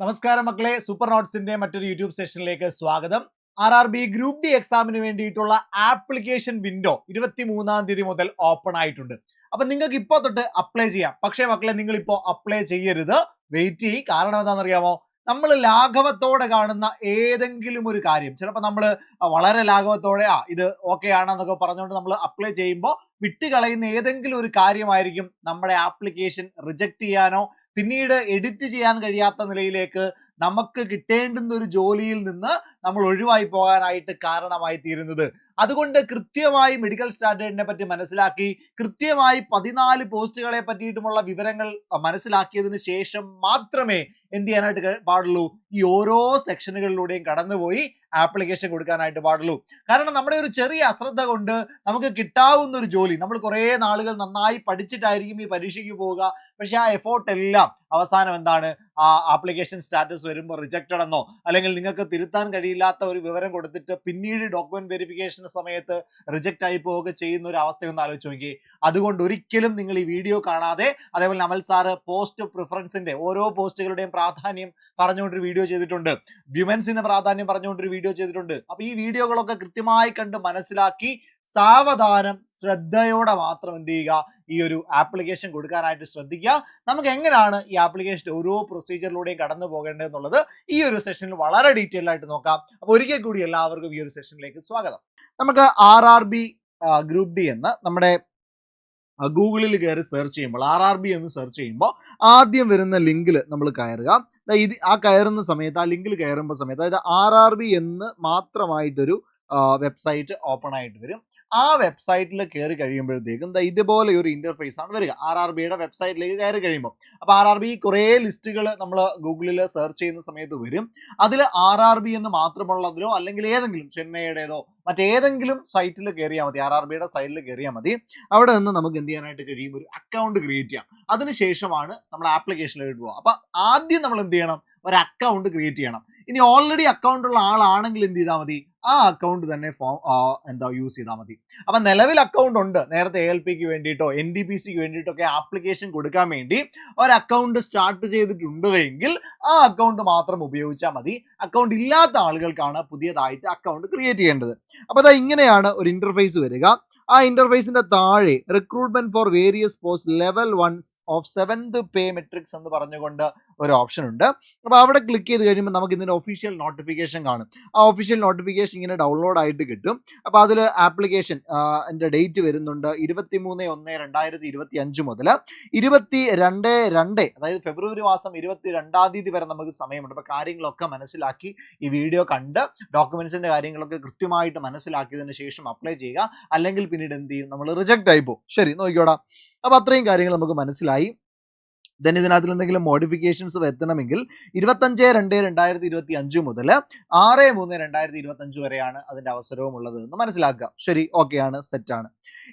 നമസ്കാരം മക്കളെ സൂപ്പർ നോട്ട്സിന്റെ മറ്റൊരു യൂട്യൂബ് സെഷനിലേക്ക് സ്വാഗതം. R R B group D എക്സാമിന് വേണ്ടിയിട്ടുള്ള ആപ്ലിക്കേഷൻ വിൻഡോ ഇരുപത്തി മൂന്നാം തീയതി മുതൽ ഓപ്പൺ ആയിട്ടുണ്ട്. അപ്പൊ നിങ്ങൾക്ക് ഇപ്പോൾ തൊട്ട് അപ്ലൈ ചെയ്യാം. പക്ഷേ മക്കളെ നിങ്ങൾ ഇപ്പോൾ അപ്ലൈ ചെയ്യരുത്. വെയിറ്റ് ചെയ്യും. കാരണം എന്താണെന്നറിയാമോ? നമ്മൾ ലാഘവത്തോടെ കാണുന്ന ഏതെങ്കിലും ഒരു കാര്യം. ചിലപ്പോൾ നമ്മൾ വളരെ ലാഘവത്തോടെ ആ ഇത് ഓക്കെ ആണെന്നൊക്കെ പറഞ്ഞുകൊണ്ട് നമ്മൾ അപ്ലൈ ചെയ്യുമ്പോൾ വിട്ടുകളയുന്ന ഏതെങ്കിലും ഒരു കാര്യമായിരിക്കും നമ്മുടെ ആപ്ലിക്കേഷൻ റിജക്റ്റ് ചെയ്യാനോ പിന്നീട് എഡിറ്റ് ചെയ്യാൻ കഴിയാത്ത നിലയിലേക്ക് നമുക്ക് കിട്ടേണ്ടുന്ന ഒരു ജോലിയിൽ നിന്ന് നമ്മൾ ഒഴിവായി പോകാനായിട്ട് കാരണമായി തീരുന്നത്. അതുകൊണ്ട് കൃത്യമായി മെഡിക്കൽ സ്റ്റാൻഡേർഡിനെ പറ്റി മനസ്സിലാക്കി കൃത്യമായി പതിനാല് പോസ്റ്റുകളെ പറ്റിയിട്ടുമുള്ള വിവരങ്ങൾ മനസ്സിലാക്കിയതിന് ശേഷം മാത്രമേ എന്ത് ചെയ്യാനായിട്ട് പാടുള്ളൂ? ഈ ഓരോ സെക്ഷനുകളിലൂടെയും കടന്നുപോയി ആപ്ലിക്കേഷൻ കൊടുക്കാനായിട്ട് പാടുള്ളൂ. കാരണം നമ്മുടെ ഒരു ചെറിയ അശ്രദ്ധ കൊണ്ട് നമുക്ക് കിട്ടാവുന്ന ഒരു ജോലി നമ്മൾ കുറേ നാളുകൾ നന്നായി പഠിച്ചിട്ടായിരിക്കും ഈ പരീക്ഷയ്ക്ക് പോവുക. പക്ഷെ ആ എഫോർട്ട് എല്ലാം അവസാനം എന്താണ്? ആ ആപ്ലിക്കേഷൻ സ്റ്റാറ്റസ് വരുമ്പോൾ റിജക്റ്റഡ് എന്നോ അല്ലെങ്കിൽ നിങ്ങൾക്ക് തിരുത്താൻ കഴിയില്ലാത്ത ഒരു വിവരം കൊടുത്തിട്ട് പിന്നീട് ഡോക്യുമെന്റ് വെരിഫിക്കേഷൻ സമയത്ത് റിജക്റ്റ് ആയി പോവുക ചെയ്യുന്ന ഒരു അവസ്ഥ അവസ്ഥയൊന്ന് ആലോചിച്ച് നോക്കി അതുകൊണ്ട് ഒരിക്കലും നിങ്ങൾ ഈ വീഡിയോ കാണാതെ അതേപോലെ അമൽ സാറ് പോസ്റ്റ് പ്രിഫറൻസിന്റെ ഓരോ പോസ്റ്റുകളുടെയും പ്രാധാന്യം പറഞ്ഞുകൊണ്ടൊരു വീഡിയോ ചെയ്തിട്ടുണ്ട്. വിമൻസിന് പ്രാധാന്യം പറഞ്ഞുകൊണ്ടൊരു വീഡിയോ ചെയ്തിട്ടുണ്ട്. അപ്പൊ ഈ വീഡിയോകളൊക്കെ കൃത്യമായി കണ്ട് മനസ്സിലാക്കി സാവധാനം ശ്രദ്ധയോടെ മാത്രം എന്ത് ചെയ്യുക ഈ ഒരു ആപ്ലിക്കേഷൻ കൊടുക്കാനായിട്ട് ശ്രദ്ധിക്കുക. നമുക്ക് എങ്ങനെയാണ് ഈ ആപ്ലിക്കേഷൻ ഓരോ പ്രൊസീജിയറിലൂടെയും കടന്നു പോകേണ്ടത് എന്നുള്ളത് ഈ ഒരു സെഷനിൽ വളരെ ഡീറ്റെയിൽ ആയിട്ട് നോക്കാം. അപ്പോൾ ഒരിക്കൽ കൂടി എല്ലാവർക്കും ഈ ഒരു സെഷനിലേക്ക് സ്വാഗതം. നമുക്ക് R R B group D എന്ന് നമ്മുടെ ഗൂഗിളിൽ കയറി സെർച്ച് ചെയ്യുമ്പോൾ ആർ ആർ ബി എന്ന് സെർച്ച് ചെയ്യുമ്പോൾ ആദ്യം വരുന്ന ലിങ്കിൽ നമ്മൾ കയറുക. ഇത് ആ കയറുന്ന സമയത്ത് ആ ലിങ്കിൽ കയറുമ്പോൾ സമയത്ത് അതായത് ആർ ആർ ബി എന്ന് മാത്രമായിട്ടൊരു വെബ്സൈറ്റ് ഓപ്പൺ ആയിട്ട് വരും. ആ വെബ്സൈറ്റിൽ കയറി കഴിയുമ്പോഴത്തേക്കും ഇതുപോലെ ഒരു ഇന്റർഫേസ് ആണ് വരിക. ആർ ആർ ബിയുടെ വെബ്സൈറ്റിലേക്ക് കയറി കഴിയുമ്പോൾ. അപ്പോൾ ആർ ആർ ബി കുറേ ലിസ്റ്റുകൾ നമ്മൾ ഗൂഗിളിൽ സെർച്ച് ചെയ്യുന്ന സമയത്ത് വരും. അതിൽ ആർ ആർ ബി എന്ന് മാത്രമുള്ളതിലോ അല്ലെങ്കിൽ ഏതെങ്കിലും ചെന്നൈയുടേതോ മറ്റേതെങ്കിലും സൈറ്റിൽ കയറിയാൽ മതി ആർ ആർ ബിയുടെ സൈറ്റിൽ കയറിയാൽ മതി. അവിടെ നിന്ന് നമുക്ക് എന്ത് ചെയ്യാനായിട്ട് കഴിയും? ഒരു അക്കൗണ്ട് ക്രിയേറ്റ് ചെയ്യാം. അതിനുശേഷമാണ് നമ്മൾ ആപ്ലിക്കേഷനിലേക്ക് പോകുക അപ്പൊ ആദ്യം നമ്മൾ എന്ത് ചെയ്യണം? ഒരു അക്കൗണ്ട് ക്രിയേറ്റ് ചെയ്യണം. ഇനി ഓൾറെഡി അക്കൗണ്ട് ഉള്ള ആളാണെങ്കിൽ എന്ത് ചെയ്താൽ മതി? ആ അക്കൗണ്ട് തന്നെ ഫോം എന്താ യൂസ് ചെയ്താൽ മതി. അപ്പൊ നിലവിൽ അക്കൗണ്ട് ഉണ്ട്. നേരത്തെ എ എൽ പിക്ക് വേണ്ടിയിട്ടോ എൻ ഡി പി സിക്ക് വേണ്ടിയിട്ടോ ഒക്കെ ആപ്ലിക്കേഷൻ കൊടുക്കാൻ വേണ്ടി ഒരു അക്കൗണ്ട് സ്റ്റാർട്ട് ചെയ്തിട്ടുണ്ട് എങ്കിൽ ആ അക്കൗണ്ട് മാത്രം ഉപയോഗിച്ചാൽ മതി. അക്കൗണ്ട് ഇല്ലാത്ത ആളുകൾക്കാണ് പുതിയതായിട്ട് അക്കൗണ്ട് ക്രിയേറ്റ് ചെയ്യേണ്ടത്. അപ്പോൾ അതാ ഇങ്ങനെയാണ് ഒരു ഇന്റർഫേസ് വരിക. ആ ഇന്റർഫേസിന്റെ താഴെ recruitment for various post level ones of seventh pay metrics എന്ന് പറഞ്ഞുകൊണ്ട് ഒരു ഓപ്ഷൻ ഉണ്ട്. അപ്പോൾ അവിടെ ക്ലിക്ക് ചെയ്ത് കഴിയുമ്പോൾ നമുക്ക് ഇതിന്റെ ഒഫീഷ്യൽ നോട്ടിഫിക്കേഷൻ കാണും. ആ ഒഫീഷ്യൽ നോട്ടിഫിക്കേഷൻ ഇങ്ങനെ ഡൗൺലോഡ് ആയിട്ട് കിട്ടും. അപ്പോൾ അതിൽ ആപ്ലിക്കേഷൻ ഡേറ്റ് വരുന്നുണ്ട് ഇരുപത്തി മൂന്ന് ഒന്ന് രണ്ടായിരത്തി ഇരുപത്തി അഞ്ച് മുതൽ ഇരുപത്തി രണ്ട് രണ്ട് അതായത് ഫെബ്രുവരി മാസം ഇരുപത്തി രണ്ടാം തീയതി വരെ നമുക്ക് സമയമുണ്ട്. അപ്പോൾ കാര്യങ്ങളൊക്കെ മനസ്സിലാക്കി ഈ വീഡിയോ കണ്ട് ഡോക്യുമെന്റ്സിന്റെ കാര്യങ്ങളൊക്കെ കൃത്യമായിട്ട് മനസ്സിലാക്കിയതിന് ശേഷം അപ്ലൈ ചെയ്യുക. അല്ലെങ്കിൽ പിന്നീട് എന്ത് ചെയ്യും? നമ്മൾ റിജക്റ്റ് ആയി പോകും. ശരി നോക്കിയോടാ അപ്പൊ അത്രയും കാര്യങ്ങൾ നമുക്ക് മനസ്സിലായി. ദെൻ ഇതിനകത്തിൽ എന്തെങ്കിലും മോഡിഫിക്കേഷൻസ് വരുത്തണമെങ്കിൽ ഇരുപത്തഞ്ച് രണ്ട് രണ്ടായിരത്തി ഇരുപത്തി അഞ്ച് മുതൽ ആറ് മൂന്ന് രണ്ടായിരത്തി ഇരുപത്തി അഞ്ച് വരെയാണ് അതിന്റെ അവസരവും ഉള്ളത് എന്ന് മനസ്സിലാക്കുക. ശരി ഓക്കെ ആണ് സെറ്റ് ആണ്.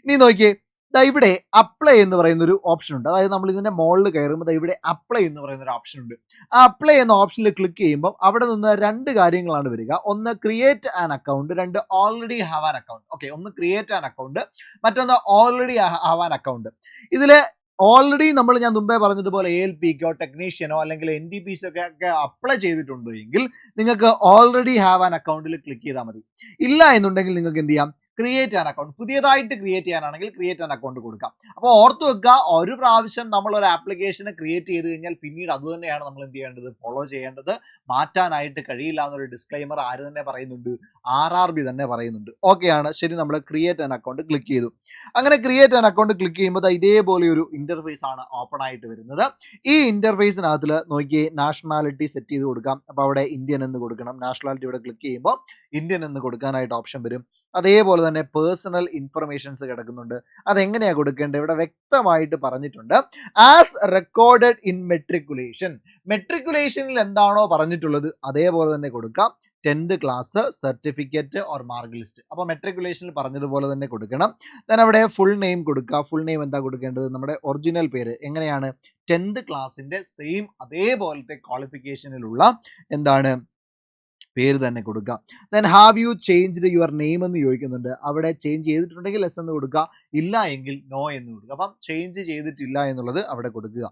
ഇനി നോക്കിയേ ഇവിടെ അപ്ലൈ എന്ന് പറയുന്ന ഒരു ഓപ്ഷൻ ഉണ്ട്. അതായത് നമ്മൾ ഇതിന്റെ മുകളിൽ കയറുമ്പോൾ ഇവിടെ അപ്ലൈ എന്ന് പറയുന്ന ഒരു ഓപ്ഷൻ ഉണ്ട്. ആ അപ്ലൈ എന്ന ഓപ്ഷനിൽ ക്ലിക്ക് ചെയ്യുമ്പോൾ അവിടെ നിന്ന് രണ്ട് കാര്യങ്ങളാണ് വരിക. ഒന്ന് ക്രിയേറ്റ് ആൻ അക്കൗണ്ട് രണ്ട് already have an account okay ഒന്ന് ക്രിയേറ്റ് ആൻ അക്കൗണ്ട് മറ്റൊന്ന് ഓൾറെഡി ഹാവ് ആൻ അക്കൗണ്ട് ഇതിൽ ഓൾറെഡി നമ്മൾ ഞാൻ മുമ്പേ പറഞ്ഞതുപോലെ എ എൽ പിക്കോ ടെക്നീഷ്യനോ അല്ലെങ്കിൽ എൻ ഡി പി ഒക്കെ ഒക്കെ അപ്ലൈ ചെയ്തിട്ടുണ്ടോ എങ്കിൽ നിങ്ങൾക്ക് ഓൾറെഡി ഹാവ് ആൻ അക്കൗണ്ടിൽ ക്ലിക്ക് ചെയ്താൽ മതി. ഇല്ല എന്നുണ്ടെങ്കിൽ നിങ്ങൾക്ക് എന്ത് ചെയ്യാം? ക്രിയേറ്റ് ആൻ അക്കൗണ്ട് പുതിയതായിട്ട് ക്രിയേറ്റ് ചെയ്യാനാണെങ്കിൽ ക്രിയേറ്റ് ആൻ അക്കൗണ്ട് കൊടുക്കാം. അപ്പോൾ ഓർത്ത് വെക്കുക ഒരു പ്രാവശ്യം നമ്മൾ ഒരു ആപ്ലിക്കേഷനെ ക്രിയേറ്റ് ചെയ്ത് കഴിഞ്ഞാൽ പിന്നീട് അത് തന്നെയാണ് നമ്മൾ എന്ത് ചെയ്യേണ്ടത്? ഫോളോ ചെയ്യേണ്ടത്. മാറ്റാനായിട്ട് കഴിയില്ല എന്നൊരു ഡിസ്ക്ലൈമർ ആര് തന്നെ പറയുന്നുണ്ട്? ആർ ആർ ബി തന്നെ പറയുന്നുണ്ട്. ഓക്കെയാണ് ശരി നമ്മൾ ക്രിയേറ്റ് ആൻ അക്കൗണ്ട് ക്ലിക്ക് ചെയ്തു. അങ്ങനെ ക്രിയേറ്റ് ആൻ അക്കൗണ്ട് ക്ലിക്ക് ചെയ്യുമ്പോൾ ഇതേപോലെ ഒരു ഇന്റർഫേസ് ആണ് ഓപ്പൺ ആയിട്ട് വരുന്നത്. ഈ ഇന്റർഫേസിനകത്തിൽ നോക്കിയേ നാഷണാലിറ്റി സെറ്റ് ചെയ്ത് കൊടുക്കാം. അപ്പോൾ അവിടെ ഇന്ത്യൻ എന്ന് കൊടുക്കണം. നാഷണാലിറ്റി ഇവിടെ ക്ലിക്ക് ചെയ്യുമ്പോൾ ഇന്ത്യൻ എന്ന് കൊടുക്കാനായിട്ട് ഓപ്ഷൻ വരും. അതേപോലെ തന്നെ പേഴ്സണൽ ഇൻഫർമേഷൻസ് കിടക്കുന്നുണ്ട്. അതെങ്ങനെയാണ് കൊടുക്കേണ്ടത്? ഇവിടെ വ്യക്തമായിട്ട് പറഞ്ഞിട്ടുണ്ട്. ആസ് റെക്കോർഡഡ് ഇൻ മെട്രിക്കുലേഷൻ മെട്രിക്കുലേഷനിൽ എന്താണോ പറഞ്ഞിട്ടുള്ളത് അതേപോലെ തന്നെ കൊടുക്കാം. Tenth class certificate or mark list അപ്പോൾ മെട്രിക്കുലേഷനിൽ പറഞ്ഞതുപോലെ തന്നെ കൊടുക്കണം. ദൻ അവിടെ ഫുൾ നെയിം കൊടുക്കുക. ഫുൾ നെയിം എന്താ കൊടുക്കേണ്ടത്? നമ്മുടെ ഒറിജിനൽ പേര് എങ്ങനെയാണ്? ടെൻത്ത് ക്ലാസ്സിന്റെ സെയിം അതേപോലത്തെ ക്വാളിഫിക്കേഷനിലുള്ള എന്താണ്? പേര് തന്നെ കൊടുക്കുക. Then have you changed your name എന്ന് ചോദിക്കുന്നുണ്ട്. അവിടെ ചേഞ്ച് ചെയ്തിട്ടുണ്ടെങ്കിൽ എസ് എന്ന് കൊടുക്കുക. ഇല്ല എങ്കിൽ നോ എന്ന് കൊടുക്കുക. അപ്പം ചേഞ്ച് ചെയ്തിട്ടില്ല എന്നുള്ളത് അവിടെ കൊടുക്കുക.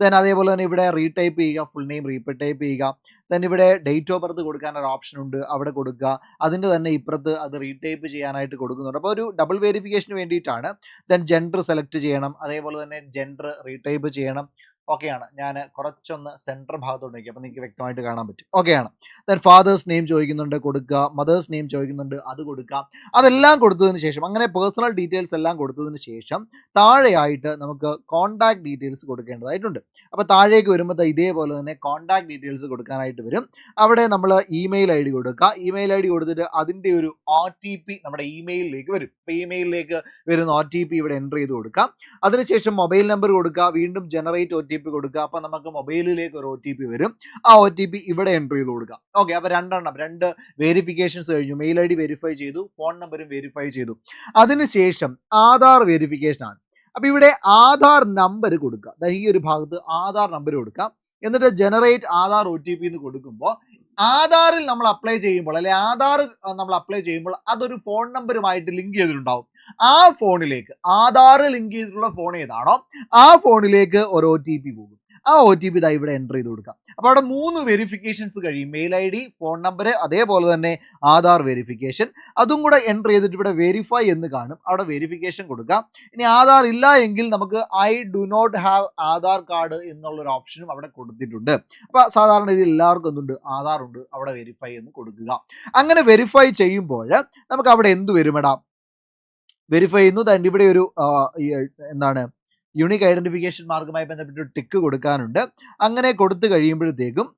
ദെൻ അതേപോലെ തന്നെ ഇവിടെ റീടൈപ്പ് ചെയ്യുക. ഫുൾ നെയിം റീടൈപ്പ് ചെയ്യുക. ദെൻ ഇവിടെ ഡേറ്റ് ഓഫ് ബർത്ത് കൊടുക്കാൻ ഒരു ഓപ്ഷൻ ഉണ്ട്. അവിടെ കൊടുക്കുക. അതിന്റെ തന്നെ ഇപ്പുറത്ത് അത് റീടൈപ്പ് ചെയ്യാനായിട്ട് കൊടുക്കുന്നുണ്ട്. അപ്പോൾ ഒരു ഡബിൾ വെരിഫിക്കേഷന് വേണ്ടിയിട്ടാണ്. ദെൻ ജെൻഡർ സെലക്ട് ചെയ്യണം. അതേപോലെ തന്നെ ജെൻഡർ റീടൈപ്പ് ചെയ്യണം. ഓക്കെയാണ്. ഞാൻ കുറച്ചൊന്ന് സെൻട്രൽ ഭാഗത്തോട്ട് നോക്കി അപ്പോൾ നിങ്ങൾക്ക് വ്യക്തമായിട്ട് കാണാൻ പറ്റും. ഓക്കെയാണ്. ദെൻ ഫാദേഴ്സ് നെയിം ചോദിക്കുന്നുണ്ട് കൊടുക്കുക. മദേഴ്സ് നെയിം ചോദിക്കുന്നുണ്ട് അത് കൊടുക്കുക. അതെല്ലാം കൊടുത്തതിന് ശേഷം അങ്ങനെ പേഴ്സണൽ ഡീറ്റെയിൽസ് എല്ലാം കൊടുത്തതിന് ശേഷം താഴെയായിട്ട് നമുക്ക് കോൺടാക്ട് ഡീറ്റെയിൽസ് കൊടുക്കേണ്ടതായിട്ടുണ്ട്. അപ്പോൾ താഴേക്ക് വരുമ്പോൾ ഇതേപോലെ തന്നെ കോൺടാക്ട് ഡീറ്റെയിൽസ് കൊടുക്കാനായിട്ട് വരും. അവിടെ നമ്മൾ ഇമെയിൽ ഐ ഡി കൊടുക്കുക. ഇമെയിൽ ഐ ഡി കൊടുത്തിട്ട് അതിന്റെ ഒരു ഒ ടി പി നമ്മുടെ ഇമെയിലിലേക്ക് വരും. ഇപ്പോൾ ഇമെയിലിലേക്ക് വരുന്ന ഒ ടി പി ഇവിടെ എന്റർ ചെയ്ത് കൊടുക്കുക അതിനുശേഷം മൊബൈൽ നമ്പർ കൊടുക്കുക. വീണ്ടും ജനറേറ്റ് ഒ ടി പി കൊടുക്കുക. അപ്പോൾ നമുക്ക് മൊബൈലിലേക്ക് ഒരു ഒ ടി പി വരും. ആ ഒ ടി പി ഇവിടെ എന്റർ ചെയ്ത് കൊടുക്കുക ഓക്കെ അപ്പോൾ രണ്ടെണ്ണം. രണ്ട് വെരിഫിക്കേഷൻസ് കഴിഞ്ഞു. മെയിൽ ഐ ഡി വെരിഫൈ ചെയ്തു. ഫോൺ നമ്പറും വെരിഫൈ ചെയ്തു. അതിനുശേഷം ആധാർ വെരിഫിക്കേഷൻ ആണ്. അപ്പോൾ ഇവിടെ ആധാർ നമ്പർ കൊടുക്കുക. ഈ ഒരു ഭാഗത്ത് ആധാർ നമ്പർ കൊടുക്കുക എന്നിട്ട് generate Aadhaar O T P എന്ന് കൊടുക്കുമ്പോൾ ആധാറിൽ നമ്മൾ അപ്ലൈ ചെയ്യുമ്പോൾ അല്ലെ ആധാർ നമ്മൾ അപ്ലൈ ചെയ്യുമ്പോൾ അതൊരു ഫോൺ നമ്പറുമായിട്ട് ലിങ്ക് ചെയ്തിട്ടുണ്ടാവും. ആ ഫോണിലേക്ക് ആധാർ ലിങ്ക് ചെയ്തിട്ടുള്ള ഫോൺ ഏതാണോ ആ ഫോണിലേക്ക് ഒരു ഒ ടി പി പോകും. ആ ഒ ടി പി ഇതാ ഇവിടെ എന്റർ ചെയ്ത് കൊടുക്കാം. അപ്പോൾ അവിടെ മൂന്ന് വെരിഫിക്കേഷൻസ് കഴിയും. Mail I D phone number അതേപോലെ തന്നെ ആധാർ വെരിഫിക്കേഷൻ അതും കൂടെ എന്റർ ചെയ്തിട്ട് ഇവിടെ വെരിഫൈ എന്ന് കാണും. അവിടെ വെരിഫിക്കേഷൻ കൊടുക്കാം. ഇനി ആധാർ ഇല്ല എങ്കിൽ നമുക്ക് I do not have Aadhaar card എന്നുള്ളൊരു ഓപ്ഷനും അവിടെ കൊടുത്തിട്ടുണ്ട്. അപ്പോൾ സാധാരണ രീതിയിൽ എല്ലാവർക്കും എന്തുണ്ട്? ആധാർ ഉണ്ട്. അവിടെ വെരിഫൈ എന്ന് കൊടുക്കുക. അങ്ങനെ വെരിഫൈ ചെയ്യുമ്പോൾ നമുക്ക് അവിടെ എന്ത് വരുമെടാ? വെരിഫൈ ചെയ്യുന്നു. ദാൻഡ് ഇവിടെ ഒരു എന്താണ് യുണീക്ക് ഐഡന്റിഫിക്കേഷൻ മാർഗമായി ബന്ധപ്പെട്ട് ടിക്ക് കൊടുക്കാനുണ്ട്. അങ്ങനെ കൊടുത്തു കഴിയുമ്പോഴത്തേക്കും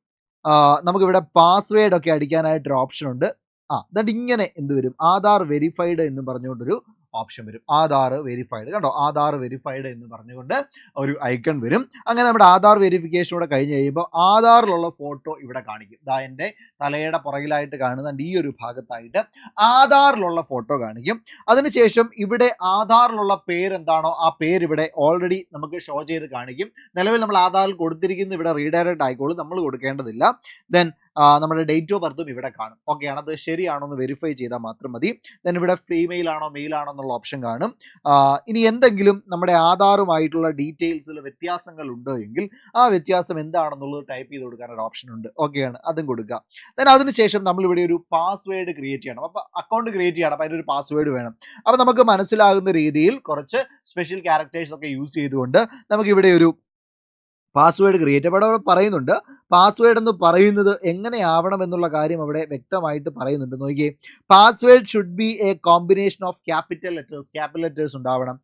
നമുക്കിവിടെ പാസ്വേഡ് ഒക്കെ അടിക്കാനായിട്ടൊരു ഓപ്ഷൻ ഉണ്ട്. ആ എന്നിട്ട് ഇങ്ങനെ എന്ത് വരും? ആധാർ വെരിഫൈഡ് എന്ന് പറഞ്ഞുകൊണ്ടൊരു ഓപ്ഷൻ വരും. ആധാർ വെരിഫൈഡ് കണ്ടോ? ആധാർ വെരിഫൈഡ് എന്ന് പറഞ്ഞുകൊണ്ട് ഒരു ഐക്കൺ വരും. അങ്ങനെ നമ്മുടെ ആധാർ വെരിഫിക്കേഷൻ കൂടെ കഴിഞ്ഞ് കഴിയുമ്പോൾ ആധാറിലുള്ള ഫോട്ടോ ഇവിടെ കാണിക്കും. ഇതാ എന്റെ തലയുടെ പുറകിലായിട്ട് കാണുന്ന ഈ ഒരു ഭാഗത്തായിട്ട് ആധാറിലുള്ള ഫോട്ടോ കാണിക്കും. അതിനുശേഷം ഇവിടെ ആധാറിലുള്ള പേര് എന്താണോ ആ പേര് ഇവിടെ ഓൾറെഡി നമുക്ക് ഷോ ചെയ്ത് കാണിക്കും. നിലവിൽ നമ്മൾ ആധാറിൽ കൊടുത്തിരിക്കുന്ന ഇവിടെ റീഡയറക്റ്റ് ആയിക്കോളും. നമ്മൾ കൊടുക്കേണ്ടതില്ല. ദെൻ നമ്മുടെ ഡേറ്റ് ഓഫ് ബർത്തും ഇവിടെ കാണും. ഓക്കെ ആണ് അത് ശരിയാണോ എന്ന് വെരിഫൈ ചെയ്താൽ മാത്രം മതി. ദെൻ ഇവിടെ ഫീമെയിൽ ആണോ മെയിൽ ആണോ എന്നുള്ള ഓപ്ഷൻ കാണും. ഇനി എന്തെങ്കിലും നമ്മുടെ ആധാറുമായിട്ടുള്ള ഡീറ്റെയിൽസിൽ വ്യത്യാസങ്ങൾ ഉണ്ടോ എങ്കിൽ ആ വ്യത്യാസം എന്താണെന്നുള്ളത് ടൈപ്പ് ചെയ്ത് കൊടുക്കാൻ ഒരു ഓപ്ഷൻ ഉണ്ട്. ഓക്കെയാണ് അതും കൊടുക്കുക ദെൻ അതിനുശേഷം നമ്മൾ ഇവിടെ ഒരു പാസ്വേഡ് ക്രിയേറ്റ് ചെയ്യണം. അപ്പോൾ അക്കൗണ്ട് ക്രിയേറ്റ് ചെയ്യണം. അപ്പോൾ അതിനൊരു പാസ്വേഡ് വേണം. അപ്പോൾ നമുക്ക് മനസ്സിലാകുന്ന രീതിയിൽ കുറച്ച് സ്പെഷ്യൽ ക്യാരക്ടേഴ്സ് ഒക്കെ യൂസ് ചെയ്തുകൊണ്ട് നമുക്ക് ഇവിടെ ഒരു പാസ്വേഡ് ക്രിയേറ്റ് അപ്പോൾ അവിടെ പറയുന്നുണ്ട് പാസ്വേഡ് എന്ന് പറയുന്നത് എങ്ങനെയാവണം എന്നുള്ള കാര്യം അവിടെ വ്യക്തമായിട്ട് പറയുന്നുണ്ട്. നോക്കിയേ password should be a combination of capital letters capital letters ഉണ്ടാവണം.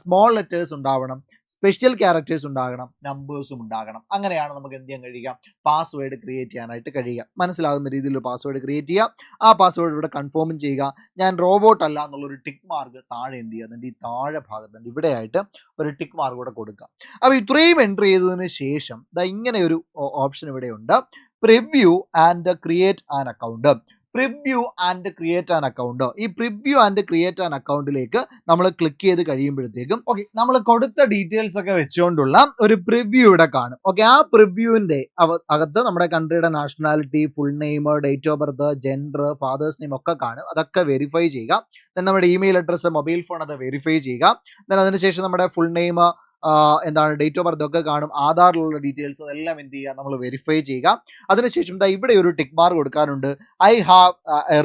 സ്മോൾ ലെറ്റേഴ്സ് ഉണ്ടാവണം സ്പെഷ്യൽ ക്യാരക്ടേഴ്സ് ഉണ്ടാകണം നമ്പേഴ്സും ഉണ്ടാകണം. അങ്ങനെയാണ് നമുക്ക് എന്ത് ചെയ്യാൻ കഴിയുക? പാസ്വേഡ് ക്രിയേറ്റ് ചെയ്യാനായിട്ട് കഴിയുക. മനസ്സിലാകുന്ന രീതിയിൽ ഒരു പാസ്വേഡ് ക്രിയേറ്റ് ചെയ്യുക. ആ പാസ്വേഡ് ഇവിടെ കൺഫേമും ചെയ്യുക. ഞാൻ റോബോട്ട് അല്ല എന്നുള്ളൊരു ടിക്ക് മാർക്ക് താഴെ എന്ത് അതിന്റെ ഈ താഴെ ഭാഗത്തുണ്ട് ഇവിടെയായിട്ട് ഒരു ടിക്ക് മാർക്ക് കൂടെ കൊടുക്കുക. അപ്പോൾ ഇത്രയും എൻട്രി ചെയ്തതിന് ശേഷം ദാ ഇങ്ങനെ ഒരു ഓപ്ഷൻ ഇവിടെ ഉണ്ട്. Preview and create an account preview and create an account ഈ പ്രിവ്യൂ ആൻഡ് ക്രിയേറ്റ് ആൻ അക്കൗണ്ടിലേക്ക് നമ്മൾ ക്ലിക്ക് ചെയ്ത് കഴിയുമ്പോഴത്തേക്കും ഓക്കെ നമ്മൾ കൊടുത്ത ഡീറ്റെയിൽസ് ഒക്കെ വെച്ചുകൊണ്ടുള്ള ഒരു പ്രിവ്യൂ ഇവിടെ കാണും. ഓക്കെ ആ പ്രിവ്യൂവിന്റെ അകത്ത് നമ്മുടെ കൺട്രിയുടെ nationality full name date of birth gender father's name ഒക്കെ കാണും. അതൊക്കെ വെരിഫൈ ചെയ്യുക. നമ്മുടെ ഇമെയിൽ അഡ്രസ്സ് മൊബൈൽ ഫോൺ അത് വെരിഫൈ ചെയ്യുക. ദെൻ അതിനുശേഷം നമ്മുടെ ഫുൾ നെയിം എന്താണ് ഡേറ്റ് ഓഫ് ബർത്ത് ഒക്കെ കാണും ആധാറിലുള്ള ഡീറ്റെയിൽസ് അതെല്ലാം എന്ത് ചെയ്യുക നമ്മൾ വെരിഫൈ ചെയ്യുക. അതിനുശേഷം ഇവിടെ ഒരു ടിക്ക് മാർക്ക് കൊടുക്കാനുണ്ട്. I have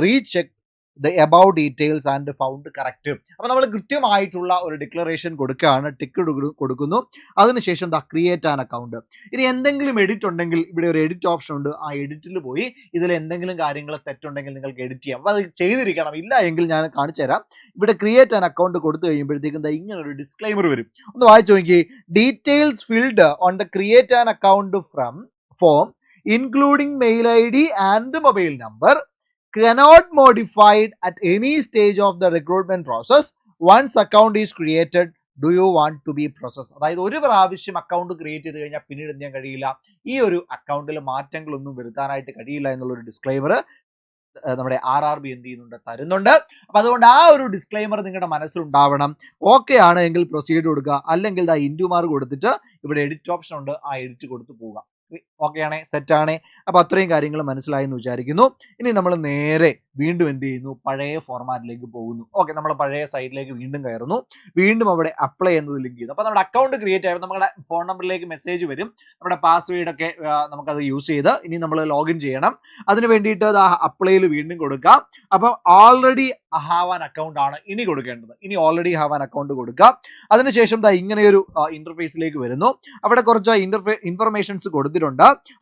recheck the above details and found correct അപ്പോൾ നമ്മൾ കൃത്യമായിട്ടുള്ള ഒരു ഡിക്ലറേഷൻ കൊടുക്കുകയാണ് ടിക്ക് കൊടുക്കുന്നു. അതിനുശേഷം ദ ക്രിയേറ്റ് ആൻ അക്കൗണ്ട് ഇനി എന്തെങ്കിലും എഡിറ്റ് ഉണ്ടെങ്കിൽ ഇവിടെ ഒരു എഡിറ്റ് ഓപ്ഷൻ ഉണ്ട്. ആ എഡിറ്റിൽ പോയി ഇതിൽ എന്തെങ്കിലും കാര്യങ്ങൾ തെറ്റുണ്ടെങ്കിൽ നിങ്ങൾക്ക് എഡിറ്റ് ചെയ്യാം. അപ്പോൾ അത് ചെയ്തിരിക്കണം. ഇല്ല എങ്കിൽ ഞാൻ കാണിച്ചു തരാം. ഇവിടെ ക്രിയേറ്റ് ആൻ അക്കൗണ്ട് കൊടുത്തു കഴിയുമ്പോഴത്തേക്കും ഇങ്ങനെ ഒരു ഡിസ്ക്ലൈമർ വരും. ഒന്ന് വായിച്ചു നോക്കി. Details filled on the create an account from form including mail I D and mobile number cannot modified at any stage of the recruitment process. Once account is created do you want to be process അതായത് ഒരു പ്രാവശ്യം account create ചെയ്ത് കഴിഞ്ഞാൽ പിന്നീട് എന്ത് ചെയ്യാൻ കഴിയില്ല? ഈ ഒരു അക്കൗണ്ടിൽ മാറ്റങ്ങളൊന്നും വരുത്താനായിട്ട് കഴിയില്ല എന്നുള്ളൊരു ഡിസ്ക്ലൈമർ നമ്മുടെ ആർ ആർ ബി എന്ത് ചെയ്യുന്നുണ്ട് തരുന്നുണ്ട്. അപ്പം അതുകൊണ്ട് ആ ഒരു ഡിസ്ക്ലൈമർ നിങ്ങളുടെ മനസ്സിലുണ്ടാവണം. ഓക്കെ ആണ് എങ്കിൽ പ്രൊസീഡ് കൊടുക്കുക. അല്ലെങ്കിൽ ആ ഇൻഡു മാർക്ക് കൊടുത്തിട്ട് ഇവിടെ എഡിറ്റ് ഓപ്ഷൻ ഉണ്ട് ആ എഡിറ്റ് കൊടുത്ത് പോവുക. ഓക്കെയാണേ സെറ്റാണ്. അപ്പോൾ അത്രയും കാര്യങ്ങൾ മനസ്സിലായെന്ന് വിചാരിക്കുന്നു. ഇനി നമ്മൾ നേരെ വീണ്ടും എന്ത് ചെയ്യുന്നു? പഴയ ഫോർമാറ്റിലേക്ക് പോകുന്നു. ഓക്കെ നമ്മൾ പഴയ സൈറ്റിലേക്ക് വീണ്ടും കയറുന്നു. വീണ്ടും അവിടെ അപ്ലൈ എന്നത് ലിങ്ക് ചെയ്യുന്നു. അപ്പോൾ നമ്മുടെ അക്കൗണ്ട് ക്രിയേറ്റ് ആയപ്പോൾ നമ്മുടെ ഫോൺ നമ്പറിലേക്ക് മെസ്സേജ് വരും. നമ്മുടെ പാസ്വേഡ് ഒക്കെ ആ, നമുക്കത് യൂസ് ചെയ്ത് ഇനി നമ്മൾ ലോഗിൻ ചെയ്യണം. അതിന് വേണ്ടിയിട്ട് അത് അപ്ലൈയിൽ വീണ്ടും കൊടുക്കാം. അപ്പോൾ ഓൾറെഡി ഹാവ് ആൻ അക്കൗണ്ട് ആണ് ഇനി കൊടുക്കേണ്ടത്. ഇനി ഓൾറെഡി ഹാവ് ആൻ അക്കൗണ്ട് കൊടുക്കുക അതിനുശേഷം ദാ ഇങ്ങനെയൊരു ഇന്റർഫേസിലേക്ക് വരുന്നു. അവിടെ കുറച്ച് ഇൻഫർമേഷൻസ് കൊടുത്തിട്ടുണ്ട്.